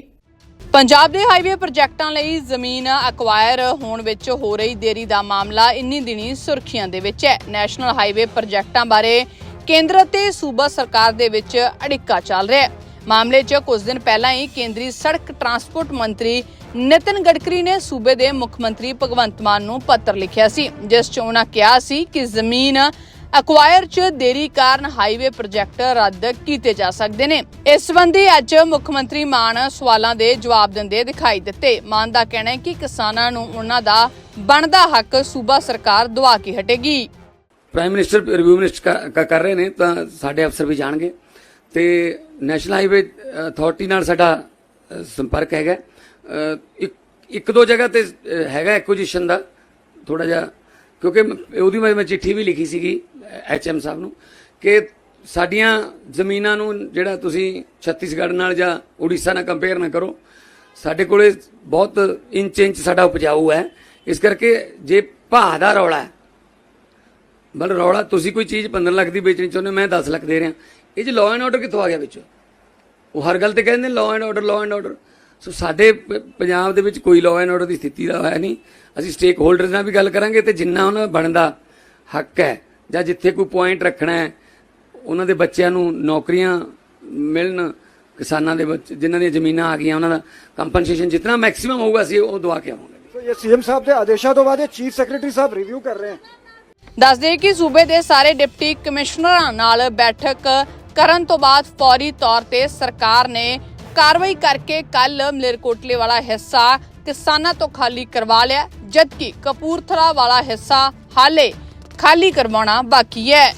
ਪੰਜਾਬ ਦੇ ਹਾਈਵੇ ਪ੍ਰੋਜੈਕਟਾਂ ਲਈ ਜ਼ਮੀਨ ਅਕਵਾਇਰ ਹੋਣ ਵਿੱਚ ਹੋ ਰਹੀ ਦੇਰੀ ਦਾ ਮਾਮਲਾ ਇੰਨੀ ਦਿਨੀ ਸੁਰਖੀਆਂ ਦੇ ਵਿੱਚ ਹੈ। ਨੈਸ਼ਨਲ ਹਾਈਵੇ ਪ੍ਰੋਜੈਕਟਾਂ ਬਾਰੇ ਕੇਂਦਰ ਤੇ ਸੂਬਾ ਸਰਕਾਰ ਦੇ ਵਿੱਚ ਅੜਿੱਕਾ ਚੱਲ ਰਿਹਾ ਹੈ। ਮਾਮਲੇ 'ਚ ਕੁਝ ਦਿਨ ਪਹਿਲਾਂ ਹੀ ਕੇਂਦਰੀ ਸੜਕ ਟਰਾਂਸਪੋਰਟ ਮੰਤਰੀ ਨਿਤਿਨ ਗਡਕਰੀ ਨੇ ਸੂਬੇ ਦੇ ਮੁੱਖ ਮੰਤਰੀ ਭਗਵੰਤ ਮਾਨ ਨੂੰ ਪੱਤਰ ਲਿਖਿਆ ਸੀ, ਜਿਸ 'ਚ ਉਹਨਾਂ ਕਿਹਾ ਸੀ ਕਿ ਜ਼ਮੀਨ ਅਕਵਾਇਰ 'ਚ ਦੇਰੀ ਕਾਰਨ ਹਾਈਵੇ ਪ੍ਰੋਜੈਕਟ ਰੱਦ ਕੀਤੇ ਜਾ ਸਕਦੇ ਨੇ। ਇਸ ਸੰਬੰਧੀ ਅੱਜ ਮੁੱਖ ਮੰਤਰੀ ਮਾਨ ਸਵਾਲਾਂ ਦੇ ਜਵਾਬ ਦਿੰਦੇ ਦਿਖਾਈ ਦਿੱਤੇ। ਮਾਨ ਦਾ ਕਹਿਣਾ ਹੈ ਕਿ ਕਿਸਾਨਾਂ ਨੂੰ ਉਹਨਾਂ ਦਾ ਬਣਦਾ ਹੱਕ ਸੂਬਾ ਸਰਕਾਰ ਦਵਾ ਕੇ ਹਟੇਗੀ। ਪ੍ਰਾਈਮ ਮਿਨਿਸਟਰ ਰਿਵਿਊ ਮਿਨਿਸਟਰ ਕਰ ਰਹੇ ਨੇ, ਤਾਂ ਸਾਡੇ ਅਫਸਰ ਵੀ ਜਾਣਗੇ। ਤੇ ਨੈਸ਼ਨਲ ਹਾਈਵੇ ਅਥਾਰਟੀ ਨਾਲ ਸਾਡਾ ਸੰਪਰਕ ਹੈਗਾ। ਇੱਕ ਇੱਕ ਦੋ ਜਗ੍ਹਾ ਤੇ ਹੈਗਾ ਐਕੁਜੀਸ਼ਨ ਦਾ ਥੋੜਾ ਜਿਹਾ ਕਿਉਂਕਿ ਉਹਦੀ ਮੈਂ ਚਿੱਠੀ ਵੀ ਲਿਖੀ ਸੀਗੀ ਐਚਐਮ ਸਾਹਿਬ ਨੂੰ ਕਿ ਸਾਡੀਆਂ ਜ਼ਮੀਨਾਂ ਨੂੰ ਜਿਹੜਾ ਤੁਸੀਂ ਛੱਤੀਸਗੜ੍ਹ ਨਾਲ ਜਾਂ ਉੜੀਸਾ ਨਾਲ ਕੰਪੇਅਰ ਨਾ ਕਰੋ ਸਾਡੇ ਕੋਲੇ ਬਹੁਤ ਇੰਚ ਇੰਚ ਸਾਡਾ ਉਪਜਾਊ ਹੈ। ਇਸ ਕਰਕੇ ਜੇ ਭਾਅ ਦਾ ਰੌਲਾ ਹੈ ਮਤਲਬ ਰੌਲਾ ਤੁਸੀਂ ਕੋਈ ਚੀਜ਼ 15 ਲੱਖ ਦੀ ਵੇਚਣੀ ਚਾਹੁੰਦੇ ਹੋ, ਮੈਂ 10 ਲੱਖ ਦੇ ਰਿਹਾ ਇਹ ਜੀ ਲਾਅ ਐਂਡ ਆਰਡਰ ਕਿੱਥੋਂ ਆ ਗਿਆ ਵਿੱਚੋਂ? ਉਹ ਹਰ ਗੱਲ ਤੇ ਕਹਿੰਦੇ law and order law and order so ਸਾਡੇ ਪੰਜਾਬ ਦੇ ਵਿੱਚ ਕੋਈ ਲਾਅ ਐਂਡ ਆਰਡਰ ਦੀ ਸਥਿਤੀ ਦਾ ਹੋਇਆ ਨਹੀਂ। ਅਸੀਂ ਸਟੇਕ ਹੋਲਡਰਸ ਨਾਲ ਵੀ ਗੱਲ ਕਰਾਂਗੇ ਤੇ ਜਿੰਨਾ ਉਹਨਾਂ ਦਾ ਬਣਦਾ ਹੱਕ ਹੈ ਜਾਂ ਜਿੱਥੇ ਕੋਈ ਪੁਆਇੰਟ ਰੱਖਣਾ ਹੈ ਉਹਨਾਂ ਦੇ ਬੱਚਿਆਂ ਨੂੰ ਨੌਕਰੀਆਂ ਮਿਲਣ ਕਿਸਾਨਾਂ ਦੇ ਵਿੱਚ ਜਿਨ੍ਹਾਂ ਦੀਆਂ ਜ਼ਮੀਨਾਂ ਆ ਗਈਆਂ ਉਹਨਾਂ ਦਾ ਕੰਪਨਸੇਸ਼ਨ ਜਿੰਨਾ ਮੈਕਸਿਮਮ ਹੋਊਗਾ ਅਸੀਂ ਉਹ ਦਵਾ ਕੇ ਆਵਾਂਗੇ। ਸੋ ਇਹ ਸੀਐਮ ਸਾਹਿਬ ਦੇ ਆਦੇਸ਼ਾਂ ਤੋਂ ਬਾਅਦ ਇਹ ਚੀਫ ਸੈਕਟਰੀ ਸਾਹਿਬ ਰਿਵਿਊ ਕਰ ਰਹੇ ਹਨ। ਦੱਸ ਦੇਈਏ ਕਿ ਸੂਬੇ ਦੇ ਸਾਰੇ ਡਿਪਟੀ ਕਮਿਸ਼ਨਰਾਂ ਨਾਲ ਬੈਠਕ ਕਰਨ ਤੋਂ ਬਾਅਦ ਫੌਰੀ ਤੌਰ ਤੇ ਸਰਕਾਰ ਨੇ ਕਾਰਵਾਈ ਕਰਕੇ ਕੱਲ ਮਲੇਰਕੋਟਲੇ ਵਾਲਾ ਹਿੱਸਾ ਕਿਸਾਨਾਂ ਤੋਂ ਖਾਲੀ ਕਰਵਾ ਲਿਆ, ਜਦਕਿ ਕਪੂਰਥਲਾ ਵਾਲਾ ਹਿੱਸਾ ਹਾਲੇ ਖਾਲੀ ਕਰਵਾਉਣਾ ਬਾਕੀ ਹੈ।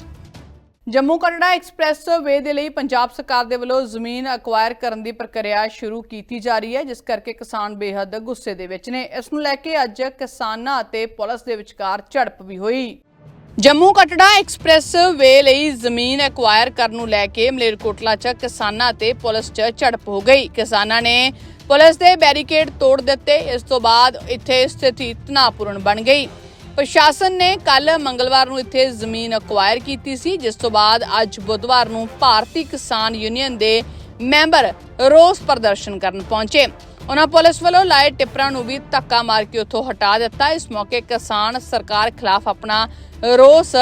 ਜੰਮੂ ਕਟੜਾ ਐਕਸਪ੍ਰੈਸ ਵੇ ਦੇ ਲਈ ਪੰਜਾਬ ਸਰਕਾਰ ਦੇ ਵੱਲੋਂ ਜ਼ਮੀਨ ਅਕਵਾਇਰ ਕਰਨ ਦੀ ਪ੍ਰਕਿਰਿਆ ਸ਼ੁਰੂ ਕੀਤੀ ਜਾ ਰਹੀ ਹੈ, ਜਿਸ ਕਰਕੇ ਕਿਸਾਨ ਬੇਹੱਦ ਗੁੱਸੇ ਦੇ ਵਿੱਚ ਨੇ। ਇਸ ਨੂੰ ਲੈ ਕੇ ਅੱਜ ਕਿਸਾਨਾਂ ਅਤੇ ਪੁਲਿਸ ਦੇ ਵਿਚਕਾਰ ਝੜਪ ਵੀ ਹੋਈ। ਜੰਮੂ ਕਟੜਾ ਐਕਸਪ੍ਰੈਸ ਵੇ ਲਈ ਜ਼ਮੀਨ ਐਕਵਾਇਰ ਕਰਨ ਨੂੰ ਲੈ ਕੇ ਮਲੇਰਕੋਟਲਾ 'ਚ ਕਿਸਾਨਾਂ ਅਤੇ ਪੁਲਿਸ 'ਚ ਝੜਪ ਹੋ ਗਈ। ਕਿਸਾਨਾਂ ਨੇ ਪੁਲਿਸ ਦੇ ਬੈਰੀਕੇਡ ਤੋੜ ਦਿੱਤੇ। ਇਸ ਤੋਂ ਬਾਅਦ ਇੱਥੇ ਸਥਿਤੀ ਤਣਾਅਪੂਰਨ ਬਣ ਗਈ। ਪ੍ਰਸ਼ਾਸਨ ਨੇ ਕੱਲ ਮੰਗਲਵਾਰ ਨੂੰ ਇੱਥੇ ਜ਼ਮੀਨ ਅਕਵਾਇਰ ਕੀਤੀ ਸੀ, ਜਿਸ ਤੋਂ ਬਾਅਦ ਅੱਜ ਬੁੱਧਵਾਰ ਨੂੰ ਭਾਰਤੀ ਕਿਸਾਨ ਯੂਨੀਅਨ ਦੇ ਮੈਂਬਰ ਰੋਸ ਪ੍ਰਦਰਸ਼ਨ ਕਰਨ ਪਹੁੰਚੇ। ਉਹਨਾਂ ਪੁਲਿਸ ਵੱਲੋਂ ਲਾਏ ਟਿੱਪਰਾਂ ਨੂੰ ਵੀ ਧੱਕਾ ਮਾਰ ਕੇ ਉੱਥੋਂ ਹਟਾ ਦਿੱਤਾ। ਇਸ ਮੌਕੇ ਕਿਸਾਨ ਸਰਕਾਰ ਖਿਲਾਫ ਆਪਣਾ ਰੋਸ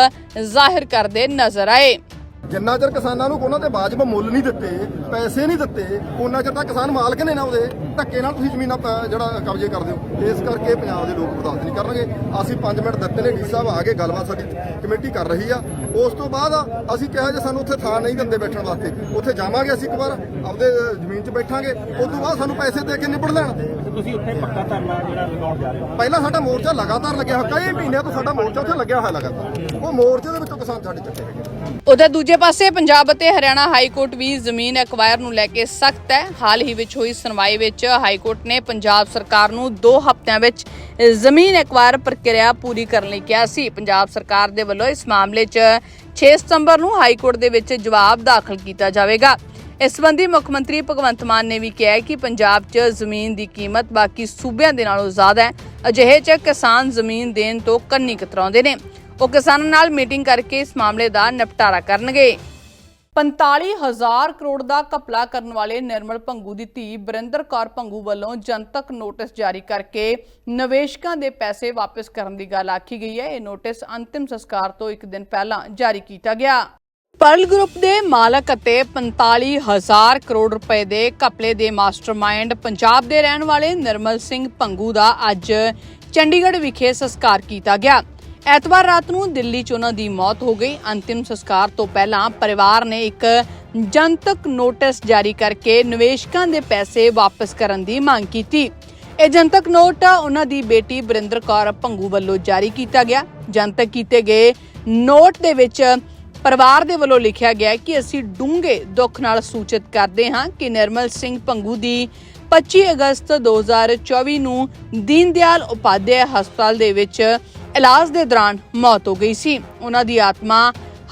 ਜ਼ਾਹਿਰ ਕਰਦੇ ਨਜ਼ਰ ਆਏ। ਜਿੰਨਾ ਚਿਰ ਕਿਸਾਨਾਂ ਨੂੰ ਉਹਨਾਂ ਦੇ ਵਾਜਬ ਮੁੱਲ ਨਹੀਂ ਦਿੱਤੇ, ਪੈਸੇ ਨਹੀਂ ਦਿੱਤੇ, ਉਹਨਾਂ ਚਿਰ ਤਾਂ ਕਿਸਾਨ ਮਾਲਕ ਨੇ ਨਾ ਉਹਦੇ ਧੱਕੇ ਨਾਲ ਤੁਸੀਂ ਜ਼ਮੀਨਾਂ ਪ- ਜਿਹੜਾ ਕਬਜ਼ੇ ਕਰਦੇ ਹੋ ਇਸ ਕਰਕੇ ਪੰਜਾਬ ਦੇ ਲੋਕ ਬਰਦਾਸ਼ਤ ਨਹੀਂ ਕਰਨਗੇ। ਅਸੀਂ 5 ਮਿੰਟ ਦਿੱਤੇ ਨੇ, ਡੀ ਸਾਹਿਬ ਆ ਕੇ ਗੱਲਬਾਤ ਸਾਡੀ ਕਮੇਟੀ ਕਰ ਰਹੀ ਆ। ਉਸ ਤੋਂ ਬਾਅਦ ਅਸੀਂ ਕਿਹਾ ਜੇ ਸਾਨੂੰ ਉੱਥੇ ਥਾਂ ਨਹੀਂ ਦਿੰਦੇ ਬੈਠਣ ਵਾਸਤੇ, ਉੱਥੇ ਜਾਵਾਂਗੇ ਅਸੀਂ ਇੱਕ ਵਾਰ, ਆਪਦੇ ਜ਼ਮੀਨ 'ਚ ਬੈਠਾਂਗੇ। ਉਸ ਤੋਂ ਬਾਅਦ ਸਾਨੂੰ ਪੈਸੇ ਦੇ ਕੇ ਨਿਬੜ ਲੈਣ। ਤੁਸੀਂ ਉੱਥੇ ਪੱਕਾ ਧਰਨਾ ਜਿਹੜਾ ਲਗਾਉਣ ਜਾ ਰਹੇ ਹੋ। ਪਹਿਲਾਂ ਸਾਡਾ ਮੋਰਚਾ ਲਗਾਤਾਰ ਲੱਗਿਆ ਹੋਇਆ ਕਈ ਮਹੀਨਿਆਂ ਤੋਂ ਸਾਡਾ ਮੋਰਚਾ ਉੱਥੇ ਲੱਗਿਆ ਹੋਇਆ ਲਗਾਤਾਰ। ਉਹ ਮੋਰਚੇ ਦੇ ਵਿੱਚੋਂ ਕਿਸਾਨ ਛੱਡ ਚੱਕੇ ਹੈਗੇ। ਉਧਰ ਦੂਜੇ ਪਾਸੇ ਪੰਜਾਬ ਅਤੇ ਹਰਿਆਣਾ ਹਾਈ ਕੋਰਟ ਵੀ ਜ਼ਮੀਨ ਐਕਵਾਇਰ ਨੂੰ ਲੈ ਕੇ ਸਖਤ ਹੈ। ਹਾਲ ਹੀ ਵਿੱਚ ਹੋਈ ਸੁਣਵਾਈ ਵਿੱਚ ਹਾਈ ਕੋਰਟ ਨੇ ਪੰਜਾਬ ਸਰਕਾਰ ਨੂੰ 2 ਹਫ਼ਤਿਆਂ ਵਿੱਚ ਜ਼ਮੀਨ ਐਕਵਾਇਰ ਪ੍ਰਕਿਰਿਆ ਪੂਰੀ ਕਰਨ ਲਈ ਕਿਹਾ ਸੀ। ਪੰਜਾਬ ਸਰਕਾਰ ਦੇ ਵੱਲੋਂ ਇਸ ਮਾਮਲੇ 'ਚ 6 ਸਤੰਬਰ ਨੂੰ ਹਾਈ ਕੋਰਟ ਦੇ ਵਿੱਚ ਜਵਾਬ ਦਾਖਲ ਕੀਤਾ ਜਾਵੇਗਾ। ਇਸ ਸੰਬੰਧੀ ਮੁੱਖ ਮੰਤਰੀ ਭਗਵੰਤ ਮਾਨ ਨੇ ਵੀ ਕਿਹਾ ਕਿ ਪੰਜਾਬ 'ਚ ਜ਼ਮੀਨ ਦੀ ਕੀਮਤ ਬਾਕੀ ਸੂਬਿਆਂ ਦੇ ਨਾਲੋਂ ਜ਼ਿਆਦਾ ਹੈ। ਅਜਿਹੇ 'ਚ ਕਿਸਾਨ ਜ਼ਮੀਨ ਦੇਣ ਤੋਂ ਕੰਨੀ ਕਤਰਾਉਂਦੇ ਨੇ। ਉਹ ਕਿਸਾਨਾਂ ਨਾਲ ਮੀਟਿੰਗ ਕਰਕੇ ਇਸ ਮਾਮਲੇ ਦਾ ਨਿਪਟਾਰਾ ਕਰਨਗੇ। 45000 ਕਰੋੜ ਦਾ ਘਪਲਾ ਕਰਨ ਵਾਲੇ ਨਿਰਮਲ ਭੰਗੂ ਦੀ ਧੀ ਬਰਿੰਦਰ ਕੌਰ ਭੰਗੂ ਵੱਲੋਂ ਜਨਤਕ ਨੋਟਿਸ ਜਾਰੀ ਕਰਕੇ ਨਿਵੇਸ਼ਕਾਂ ਦੇ ਪੈਸੇ ਵਾਪਸ ਕਰਨ ਦੀ ਗੱਲ ਆਖੀ ਗਈ ਹੈ। ਇਹ ਨੋਟਿਸ ਅੰਤਿਮ ਸੰਸਕਾਰ ਤੋਂ ਇੱਕ ਦਿਨ ਪਹਿਲਾਂ ਜਾਰੀ ਕੀਤਾ ਗਿਆ। ਪਰਲ ਗਰੁੱਪ ਦੇ ਮਾਲਕ ਅਤੇ 45000 ਕਰੋੜ ਰੁਪਏ ਦੇ ਘਪਲੇ ਦੇ ਮਾਸਟਰਮਾਈਂਡ ਪੰਜਾਬ ਦੇ ਰਹਿਣ ਵਾਲੇ ਨਿਰਮਲ ਸਿੰਘ ਭੰਗੂ ਦਾ ਅੱਜ ਚੰਡੀਗੜ੍ਹ ਵਿਖੇ ਸੰਸਕਾਰ ਕੀਤਾ ਗਿਆ। ਐਤਵਾਰ ਰਾਤ ਨੂੰ ਦਿੱਲੀ 'ਚ ਉਹਨਾਂ ਦੀ ਮੌਤ ਹੋ ਗਈ। ਅੰਤਿਮ ਸੰਸਕਾਰ ਤੋਂ ਪਹਿਲਾਂ ਪਰਿਵਾਰ ਨੇ ਇੱਕ ਜਨਤਕ ਨੋਟਿਸ ਜਾਰੀ ਕਰਕੇ ਨਿਵੇਸ਼ਕਾਂ ਦੇ ਪੈਸੇ ਵਾਪਸ ਕਰਨ ਦੀ ਮੰਗ ਕੀਤੀ। ਇਹ ਜਨਤਕ ਨੋਟ ਉਹਨਾਂ ਦੀ ਬੇਟੀ ਬਰਿੰਦਰ ਕੌਰ ਭੰਗੂ ਵੱਲੋਂ ਜਾਰੀ ਕੀਤਾ ਗਿਆ। ਜਨਤਕ ਕੀਤੇ ਗਏ ਨੋਟ ਦੇ ਵਿੱਚ ਪਰਿਵਾਰ ਦੇ ਵੱਲੋਂ ਲਿਖਿਆ ਗਿਆ ਕਿ ਅਸੀਂ ਡੂੰਘੇ ਦੁੱਖ ਨਾਲ ਸੂਚਿਤ ਕਰਦੇ ਹਾਂ ਕਿ ਨਿਰਮਲ ਸਿੰਘ ਭੰਗੂ ਦੀ 25 ਅਗਸਤ 2024 ਨੂੰ ਦੀਨ ਦਿਆਲ ਹਸਪਤਾਲ ਦੇ ਵਿੱਚ ਇਲਾਜ ਦੇ ਦੌਰਾਨ ਮੌਤ ਹੋ ਗਈ ਸੀ। ਉਹਨਾਂ ਦੀ ਆਤਮਾ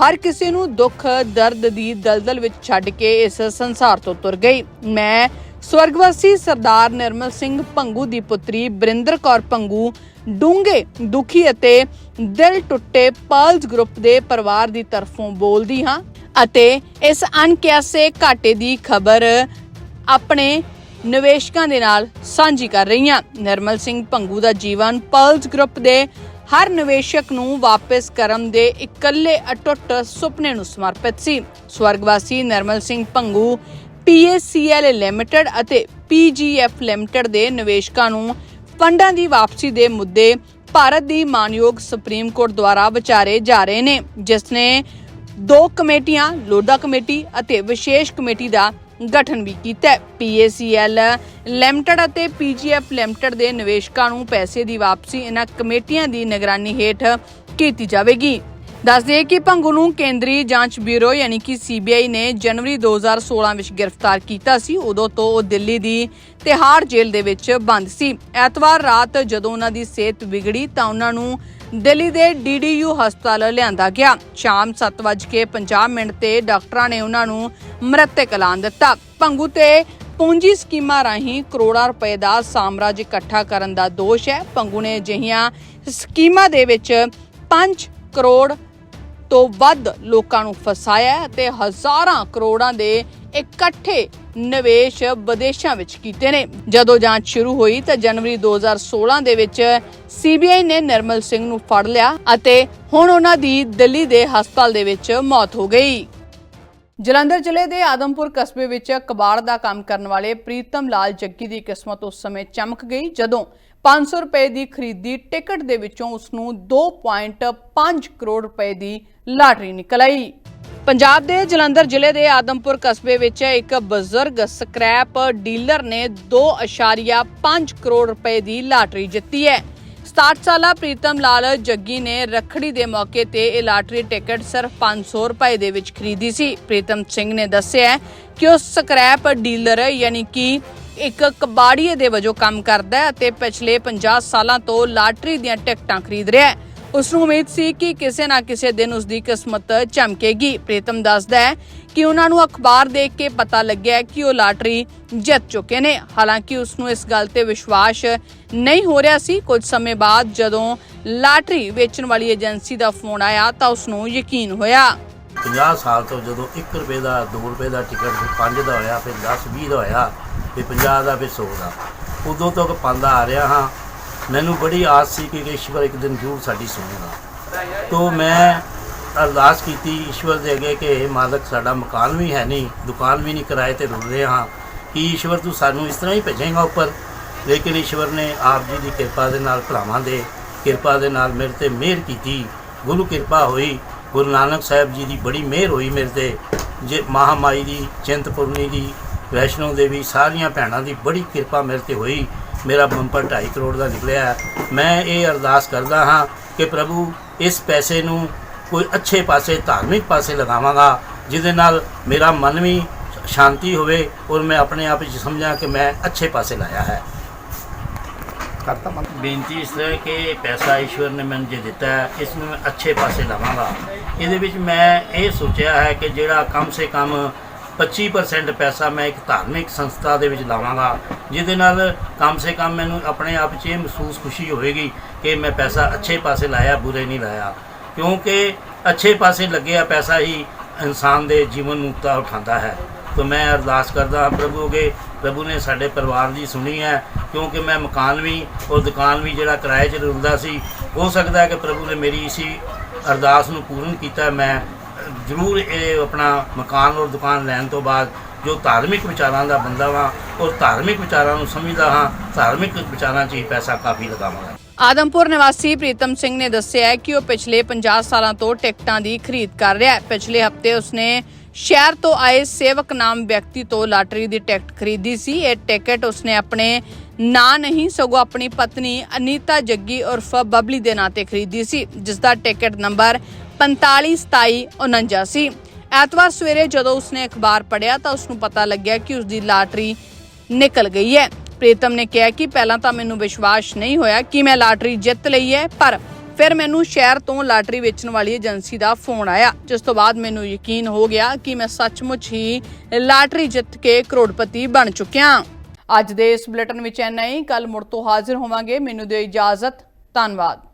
ਹਰ ਕਿਸੇ ਨੂੰ ਦੁੱਖ, ਦਰਦ ਦੀ ਦਲਦਲ ਵਿੱਚ ਛੱਡ ਕੇ ਇਸ ਸੰਸਾਰ ਤੋਂ ਤੁਰ ਗਈ। ਮੈਂ ਸਵਰਗਵਾਸੀ ਸਰਦਾਰ ਨਿਰਮਲ ਸਿੰਘ ਪੰਗੂ ਦੀ ਪੁੱਤਰੀ ਬਰਿੰਦਰ ਕੌਰ ਭੰਗੂ ਡੂੰਘੇ ਦੁਖੀ ਅਤੇ ਦਿਲ ਟੁੱਟੇ ਪਰਲਸ ਗਰੁੱਪ ਦੇ ਪਰਿਵਾਰ ਦੀ ਤਰਫੋਂ ਬੋਲਦੀ ਹਾਂ ਅਤੇ ਇਸ ਅਣਕਿਆਸੇ ਘਾਟੇ ਦੀ ਖਬਰ ਆਪਣੇ ਨਿਵੇਸ਼ਕਾਂ ਦੇ ਨਾਲ ਸਾਂਝੀ ਕਰ ਰਹੀ ਹਾਂ। ਨਿਰਮਲ ਸਿੰਘ ਭੰਗੂ ਦਾ ਜੀਵਨ ਪਰਲਸ ਗਰੁੱਪ ਦੇ ਹਰ ਨਿਵੇਸ਼ਕ ਨੂੰ ਵਾਪਸ ਕਰਨ ਦੇ ਇਕੱਲੇ ਅਟੁੱਟ ਸੁਪਨੇ ਨੂੰ ਸਮਰਪਿਤ ਸੀ। ਸਵਰਗਵਾਸੀ ਨਿਰਮਲ ਸਿੰਘ ਭੰਗੂ PACL ਲਿਮਟਿਡ ਅਤੇ PGF ਲਿਮਟਿਡ ਦੇ ਨਿਵੇਸ਼ਕਾਂ ਨੂੰ ਫੰਡਾਂ ਦੀ ਵਾਪਸੀ ਦੇ ਮੁੱਦੇ ਭਾਰਤ ਦੀ ਮਾਨਯੋਗ ਸੁਪਰੀਮ ਕੋਰਟ ਦੁਆਰਾ ਵਿਚਾਰੇ ਜਾ ਰਹੇ ਨੇ, ਜਿਸ ਨੇ ਦੋ ਕਮੇਟੀਆਂ, ਲੋਧਾ ਕਮੇਟੀ ਅਤੇ ਵਿਸ਼ੇਸ਼ ਕਮੇਟੀ ਦਾ ਗਠਨ ਵੀ ਕੀਤਾ ਹੈ। ਲਿਮਟਿਡ ਅਤੇ PGF ਲਿਮਟਿਡ ਦੇ ਨਿਵੇਸ਼ਕਾਂ ਨੂੰ ਪੈਸੇ ਦੀ ਵਾਪਸੀ ਇਹਨਾਂ ਕਮੇਟੀਆਂ ਦੀ ਨਿਗਰਾਨੀ ਹੇਠ ਕੀਤੀ ਜਾਵੇਗੀ। ਦੱਸ ਦਈਏ ਕਿ ਭੰਗੂ ਨੂੰ ਕੇਂਦਰੀ ਜਾਂਚ ਬਿਊਰੋ ਯਾਨੀ ਕਿ ਸੀਬੀਆਈ ਨੇ ਜਨਵਰੀ 2016 ਵਿੱਚ ਗ੍ਰਿਫਤਾਰ ਕੀਤਾ ਸੀ। ਉਦੋਂ ਤੋਂ ਉਹ ਦਿੱਲੀ ਦੀ ਤਿਹਾੜ ਜੇਲ੍ਹ ਦੇ ਵਿੱਚ ਬੰਦ ਸੀ। ਐਤਵਾਰ ਰਾਤ ਜਦੋਂ ਉਹਨਾਂ ਦੀ ਸਿਹਤ ਵਿਗੜੀ ਤਾਂ ਉਹਨਾਂ ਨੂੰ ਦਿੱਲੀ ਦੇ ਡੀਡੀਯੂ ਹਸਪਤਾਲ ਲਿਆਂਦਾ ਗਿਆ। ਸ਼ਾਮ 7:50 ਮਿੰਟ ਤੇ ਡਾਕਟਰਾਂ ਨੇ ਉਹਨਾਂ ਨੂੰ ਮ੍ਰਿਤਕ ਐਲਾਨ ਦਿੱਤਾ। ਭੰਗੂ ਤੇ ਪੂੰਜੀ ਸਕੀਮਾਂ ਰਾਹੀਂ ਕਰੋੜਾਂ ਰੁਪਏ ਦਾ ਸਾਮਰਾਜ ਇਕੱਠਾ ਕਰਨ ਦਾ ਦੋਸ਼ ਹੈ। ਪੰਗੂ ਨੇ ਅਜਿਹੀਆਂ ਸਕੀਮਾਂ ਦੇ ਵਿੱਚ 5 ਕਰੋੜ ਤੋਂ ਵੱਧ ਲੋਕਾਂ ਨੂੰ ਫਸਾਇਆ ਹੈ ਅਤੇ ਹਜ਼ਾਰਾਂ ਕਰੋੜਾਂ ਦੇ ਇਕੱਠੇ ਨਿਵੇਸ਼ ਵਿਦੇਸ਼ਾਂ ਵਿੱਚ ਕੀਤੇ ਨੇ। ਜਦੋਂ ਜਾਂਚ ਸ਼ੁਰੂ ਹੋਈ ਤਾਂ ਜਨਵਰੀ 2016 ਦੇ ਵਿੱਚ ਸੀਬੀਆਈ ਨੇ ਨਿਰਮਲ ਸਿੰਘ ਨੂੰ ਫੜ ਲਿਆ ਅਤੇ ਹੁਣ ਉਹਨਾਂ ਦੀ ਦਿੱਲੀ ਦੇ ਹਸਪਤਾਲ ਦੇ ਵਿੱਚ ਮੌਤ ਹੋ ਗਈ। ਜਲੰਧਰ ਜ਼ਿਲ੍ਹੇ ਦੇ ਆਦਮਪੁਰ ਕਸਬੇ ਵਿੱਚ ਕਬਾੜ ਦਾ ਕੰਮ ਕਰਨ ਵਾਲੇ ਪ੍ਰੀਤਮ ਲਾਲ ਜੱਗੀ ਦੀ ਕਿਸਮਤ ਉਸ ਸਮੇਂ ਚਮਕ ਗਈ ਜਦੋਂ 500 ਰੁਪਏ ਦੀ ਖਰੀਦੀ ਟਿਕਟ ਦੇ ਵਿੱਚੋਂ ਉਸ ਨੂੰ 2.5 ਕਰੋੜ ਰੁਪਏ ਦੀ ਲਾਟਰੀ ਨਿਕਲ ਆਈ। ਪੰਜਾਬ ਦੇ ਜਲੰਧਰ ਜ਼ਿਲ੍ਹੇ ਦੇ ਆਦਮਪੁਰ ਕਸਬੇ ਵਿੱਚ ਇੱਕ ਬਜ਼ੁਰਗ ਸਕ੍ਰੈਪ ਡੀਲਰ ਨੇ 2.5 ਕਰੋੜ ਰੁਪਏ ਦੀ ਲਾਟਰੀ ਜਿੱਤੀ ਹੈ। 67 ਸਾਲਾ ਪ੍ਰੀਤਮ ਲਾਲ ਜੱਗੀ ਨੇ ਰੱਖੜੀ ਦੇ ਮੌਕੇ ਤੇ ਇਹ ਲਾਟਰੀ ਟਿਕਟ ਸਿਰਫ 500 ਰੁਪਏ ਦੇ ਵਿੱਚ ਖਰੀਦੀ ਸੀ। ਪ੍ਰੀਤਮ ਸਿੰਘ ਨੇ ਦੱਸਿਆ ਕਿ ਉਹ ਸਕ੍ਰੈਪ ਡੀਲਰ ਯਾਨੀ ਕਿ ਇੱਕ ਕਬਾੜੀਏ ਦੇ ਵਜੋਂ ਕੰਮ ਕਰਦਾ ਹੈ ਅਤੇ ਪਿਛਲੇ 50 ਸਾਲਾਂ ਤੋਂ ਲਾਟਰੀ ਦੀਆਂ ਟਿਕਟਾਂ ਖਰੀਦ ਰਿਹਾ ਹੈ। ਉਸ ਨੂੰ ਉਮੀਦ ਸੀ ਕਿ ਕਿਸੇ ਨਾ ਕਿਸੇ ਦਿਨ ਉਸ ਦੀ ਕਿਸਮਤ ਚਮਕੇਗੀ। ਪ੍ਰੀਤਮ ਦੱਸਦਾ ਹੈ ਕਿ ਉਹਨਾਂ ਨੂੰ ਅਖਬਾਰ ਦੇਖ ਕੇ ਪਤਾ ਲੱਗਿਆ ਕਿ ਉਹ ਲਾਟਰੀ ਜਿੱਤ ਚੁੱਕੇ ਨੇ। ਹਾਲਾਂਕਿ ਉਸ ਨੂੰ ਇਸ ਗੱਲ ਤੇ ਵਿਸ਼ਵਾਸ ਨਹੀਂ ਹੋ ਰਿਹਾ ਸੀ। ਕੁਝ ਸਮੇਂ ਬਾਅਦ ਜਦੋਂ ਲਾਟਰੀ ਵੇਚਣ ਵਾਲੀ ਏਜੰਸੀ ਦਾ ਫੋਨ ਆਇਆ ਤਾਂ ਉਸ ਨੂੰ ਯਕੀਨ ਹੋਇਆ। 50 ਸਾਲ ਤੋਂ ਜਦੋਂ 1 ਰੁਪਏ ਦਾ 2 ਰੁਪਏ ਦਾ ਟਿਕਟ ਫਿਰ 5 ਦਾ ਹੋਇਆ, ਫਿਰ 10 20 ਦਾ ਹੋਇਆ ਫਿਰ 50 ਦਾ, ਫਿਰ 100 ਦਾ। ਉਦੋਂ ਤੱਕ ਪਾਉਂਦਾ ਆ ਰਿਹਾ ਹਾਂ। ਮੈਨੂੰ ਬੜੀ ਆਸ ਸੀ ਕਿ ਈਸ਼ਵਰ ਇੱਕ ਦਿਨ ਜ਼ਰੂਰ ਸਾਡੀ ਸੁਣੇਗਾ। ਤੋਂ ਮੈਂ ਅਰਦਾਸ ਕੀਤੀ ਈਸ਼ਵਰ ਦੇ ਅੱਗੇ ਕਿ ਇਹ ਮਾਲਕ, ਸਾਡਾ ਮਕਾਨ ਵੀ ਹੈ ਨਹੀਂ, ਦੁਕਾਨ ਵੀ ਨਹੀਂ ਕਿਰਾਏ ਤੇ ਰੁਲ ਰਹੇ ਹਾਂ। ਕਿ ਈਸ਼ਵਰ ਤੂੰ ਸਾਨੂੰ ਇਸ ਤਰ੍ਹਾਂ ਹੀ ਭੇਜੇਗਾ ਉੱਪਰ? ਲੇਕਿਨ ਈਸ਼ਵਰ ਨੇ ਆਪ ਜੀ ਦੀ ਕਿਰਪਾ ਦੇ ਨਾਲ ਭਰਾਵਾਂ ਦੇ, ਕਿਰਪਾ ਦੇ ਨਾਲ ਮੇਰੇ ਤੇ ਮਿਹਰ ਕੀਤੀ। ਗੁਰੂ ਕਿਰਪਾ ਹੋਈ। ਗੁਰੂ ਨਾਨਕ ਸਾਹਿਬ ਜੀ ਦੀ ਬੜੀ ਮਿਹਰ ਹੋਈ ਮੇਰੇ ਤੇ। ਜੇ ਮਹਾਮਾਈ ਦੀ, ਚਿੰਤਪੁਰਨੀ ਦੀ, ਵੈਸ਼ਨੋ ਦੇਵੀ, ਸਾਰੀਆਂ ਭੈਣਾਂ ਦੀ ਬੜੀ ਕਿਰਪਾ ਮੇਰੇ ਤੇ ਹੋਈ। ਮੇਰਾ ਬੰਪਰ 2.5 ਕਰੋੜ ਦਾ ਨਿਕਲਿਆ ਹੈ। ਮੈਂ ਇਹ ਅਰਦਾਸ ਕਰਦਾ ਹਾਂ ਕਿ ਪ੍ਰਭੂ ਇਸ ਪੈਸੇ ਨੂੰ ਕੋਈ ਅੱਛੇ ਪਾਸੇ, ਧਾਰਮਿਕ ਪਾਸੇ ਲਗਾਵਾਂਗਾ, ਜਿਹਦੇ ਨਾਲ ਮੇਰਾ ਮਨ ਵੀ ਸ਼ਾਂਤੀ ਹੋਵੇ ਔਰ ਮੈਂ ਆਪਣੇ ਆਪ ਵਿੱਚ ਸਮਝਾਂ ਕਿ ਮੈਂ ਅੱਛੇ ਪਾਸੇ ਲਾਇਆ ਹੈ। ਕਰਤਾ ਬੰਦ। ਬੇਨਤੀ ਇਸ ਤਰ੍ਹਾਂ ਕਿ ਪੈਸਾ ਈਸ਼ਵਰ ਨੇ ਮੈਨੂੰ ਜੇ ਦਿੱਤਾ ਹੈ, ਇਸ ਨੂੰ ਮੈਂ ਅੱਛੇ ਪਾਸੇ ਲਾਵਾਂਗਾ। ਇਹਦੇ ਵਿੱਚ ਮੈਂ ਇਹ ਸੋਚਿਆ ਹੈ ਕਿ ਜਿਹੜਾ ਕਮ ਸੇ ਕਮ 25% ਪੈਸਾ ਮੈਂ ਇੱਕ ਧਾਰਮਿਕ ਸੰਸਥਾ ਦੇ ਵਿੱਚ ਲਾਵਾਂਗਾ, ਜਿਹਦੇ ਨਾਲ ਕਮ ਸੇ ਕਮ ਮੈਨੂੰ ਆਪਣੇ ਆਪ 'ਚ ਇਹ ਮਹਿਸੂਸ ਖੁਸ਼ੀ ਹੋਵੇਗੀ ਕਿ ਮੈਂ ਪੈਸਾ ਅੱਛੇ ਪਾਸੇ ਲਾਇਆ, ਬੁਰੇ ਨਹੀਂ ਲਾਇਆ। ਕਿਉਂਕਿ ਅੱਛੇ ਪਾਸੇ ਲੱਗਿਆ ਪੈਸਾ ਹੀ ਇਨਸਾਨ ਦੇ ਜੀਵਨ ਨੂੰ ਉੱਤਾ ਉਠਾਉਂਦਾ ਹੈ। ਤਾਂ ਮੈਂ ਅਰਦਾਸ ਕਰਦਾ ਹਾਂ ਪ੍ਰਭੂ ਅਗੇ, ਪ੍ਰਭੂ ਨੇ ਸਾਡੇ ਪਰਿਵਾਰ ਦੀ ਸੁਣੀ ਹੈ, ਕਿਉਂਕਿ ਮੈਂ ਮਕਾਨ ਵੀ ਔਰ ਦੁਕਾਨ ਵੀ ਜਿਹੜਾ ਕਿਰਾਏ 'ਚ ਰੁਲਦਾ ਸੀ, ਹੋ ਸਕਦਾ ਹੈ ਕਿ ਪ੍ਰਭੂ ਨੇ ਮੇਰੀ ਇਸੀ ਅਰਦਾਸ ਨੂੰ ਪੂਰਨ ਕੀਤਾ, ਮੈਂ ਜ਼ਰੂਰ ਇਹ ਆਪਣਾ ਮਕਾਨ ਔਰ ਦੁਕਾਨ ਲੈਣ ਤੋਂ ਬਾਅਦ ਜੋ ਧਾਰਮਿਕ ਵਿਚਾਰਾਂ ਦਾ ਬੰਦਾ ਵਾਂ ਔਰ ਧਾਰਮਿਕ ਵਿਚਾਰਾਂ ਨੂੰ ਸਮਝਦਾ ਹਾਂ, ਧਾਰਮਿਕ ਵਿਚਾਰਾਂ 'ਚ ਹੀ ਪੈਸਾ ਕਾਫੀ ਲਗਾਵਾਂਗਾ। ਆਦਮਪੁਰ ਨਿਵਾਸੀ ਪ੍ਰੀਤਮ ਸਿੰਘ ਨੇ ਦੱਸਿਆ ਕਿ ਉਹ ਪਿਛਲੇ 50 ਸਾਲਾਂ ਤੋਂ ਟਿਕਟਾਂ ਦੀ ਖਰੀਦ ਕਰ ਰਿਹਾ ਹੈ। ਪਿਛਲੇ ਹਫ਼ਤੇ ਉਸਨੇ ਸ਼ਹਿਰ ਤੋਂ ਆਏ ਸੇਵਕ ਨਾਮ ਵਿਅਕਤੀ ਤੋਂ ਲਾਟਰੀ ਦੀ ਟਿਕਟ ਖਰੀਦੀ ਸੀ। ਇਹ ਟਿਕਟ ਉਸਨੇ ਆਪਣੇ ਨਾਂ ਨਹੀਂ ਸਗੋਂ ਆਪਣੀ ਪਤਨੀ ਅਨੀਤਾ ਜੱਗੀ ਉਰਫ ਬਬਲੀ ਦੇ ਨਾਂ ਤੇ ਖਰੀਦੀ ਸੀ ਜਿਸ ਦਾ ਟਿਕਟ ਨੰਬਰ 452749 ਸੀ। ਐਤਵਾਰ ਸਵੇਰੇ ਜਦੋਂ ਉਸਨੇ ਅਖਬਾਰ ਪੜ੍ਹਿਆ ਤਾਂ ਉਸਨੂੰ ਪਤਾ ਲੱਗਿਆ ਕਿ ਉਸਦੀ ਲਾਟਰੀ ਨਿਕਲ ਗਈ ਹੈ। ਪ੍ਰੀਤਮ ਨੇ ਕਿਹਾ ਕਿ ਪਹਿਲਾਂ ਤਾਂ ਮੈਨੂੰ ਵਿਸ਼ਵਾਸ ਨਹੀਂ ਹੋਇਆ ਕਿ ਮੈਂ ਲਾਟਰੀ ਜਿੱਤ ਲਈ ਹੈ, ਪਰ ਫਿਰ ਮੈਨੂੰ ਸ਼ਹਿਰ ਤੋਂ ਲਾਟਰੀ ਵੇਚਣ ਵਾਲੀ ਏਜੰਸੀ ਦਾ ਫੋਨ ਆਇਆ, ਜਿਸ ਤੋਂ ਬਾਅਦ ਮੈਨੂੰ ਯਕੀਨ ਹੋ ਗਿਆ ਕਿ ਮੈਂ ਸੱਚਮੁੱਚ ਹੀ ਲਾਟਰੀ ਜਿੱਤ ਕੇ ਕਰੋੜਪਤੀ ਬਣ ਚੁੱਕਿਆ। ਅੱਜ ਦੇ ਇਸ ਬੁਲੇਟਿਨ ਵਿੱਚ ਇੰਨਾ ਹੀ। ਕੱਲ ਮੁੜ ਤੋਂ ਹਾਜ਼ਰ ਹੋਵਾਂਗੇ। ਮੈਨੂੰ ਦਿਓ ਇਜਾਜ਼ਤ। ਧੰਨਵਾਦ।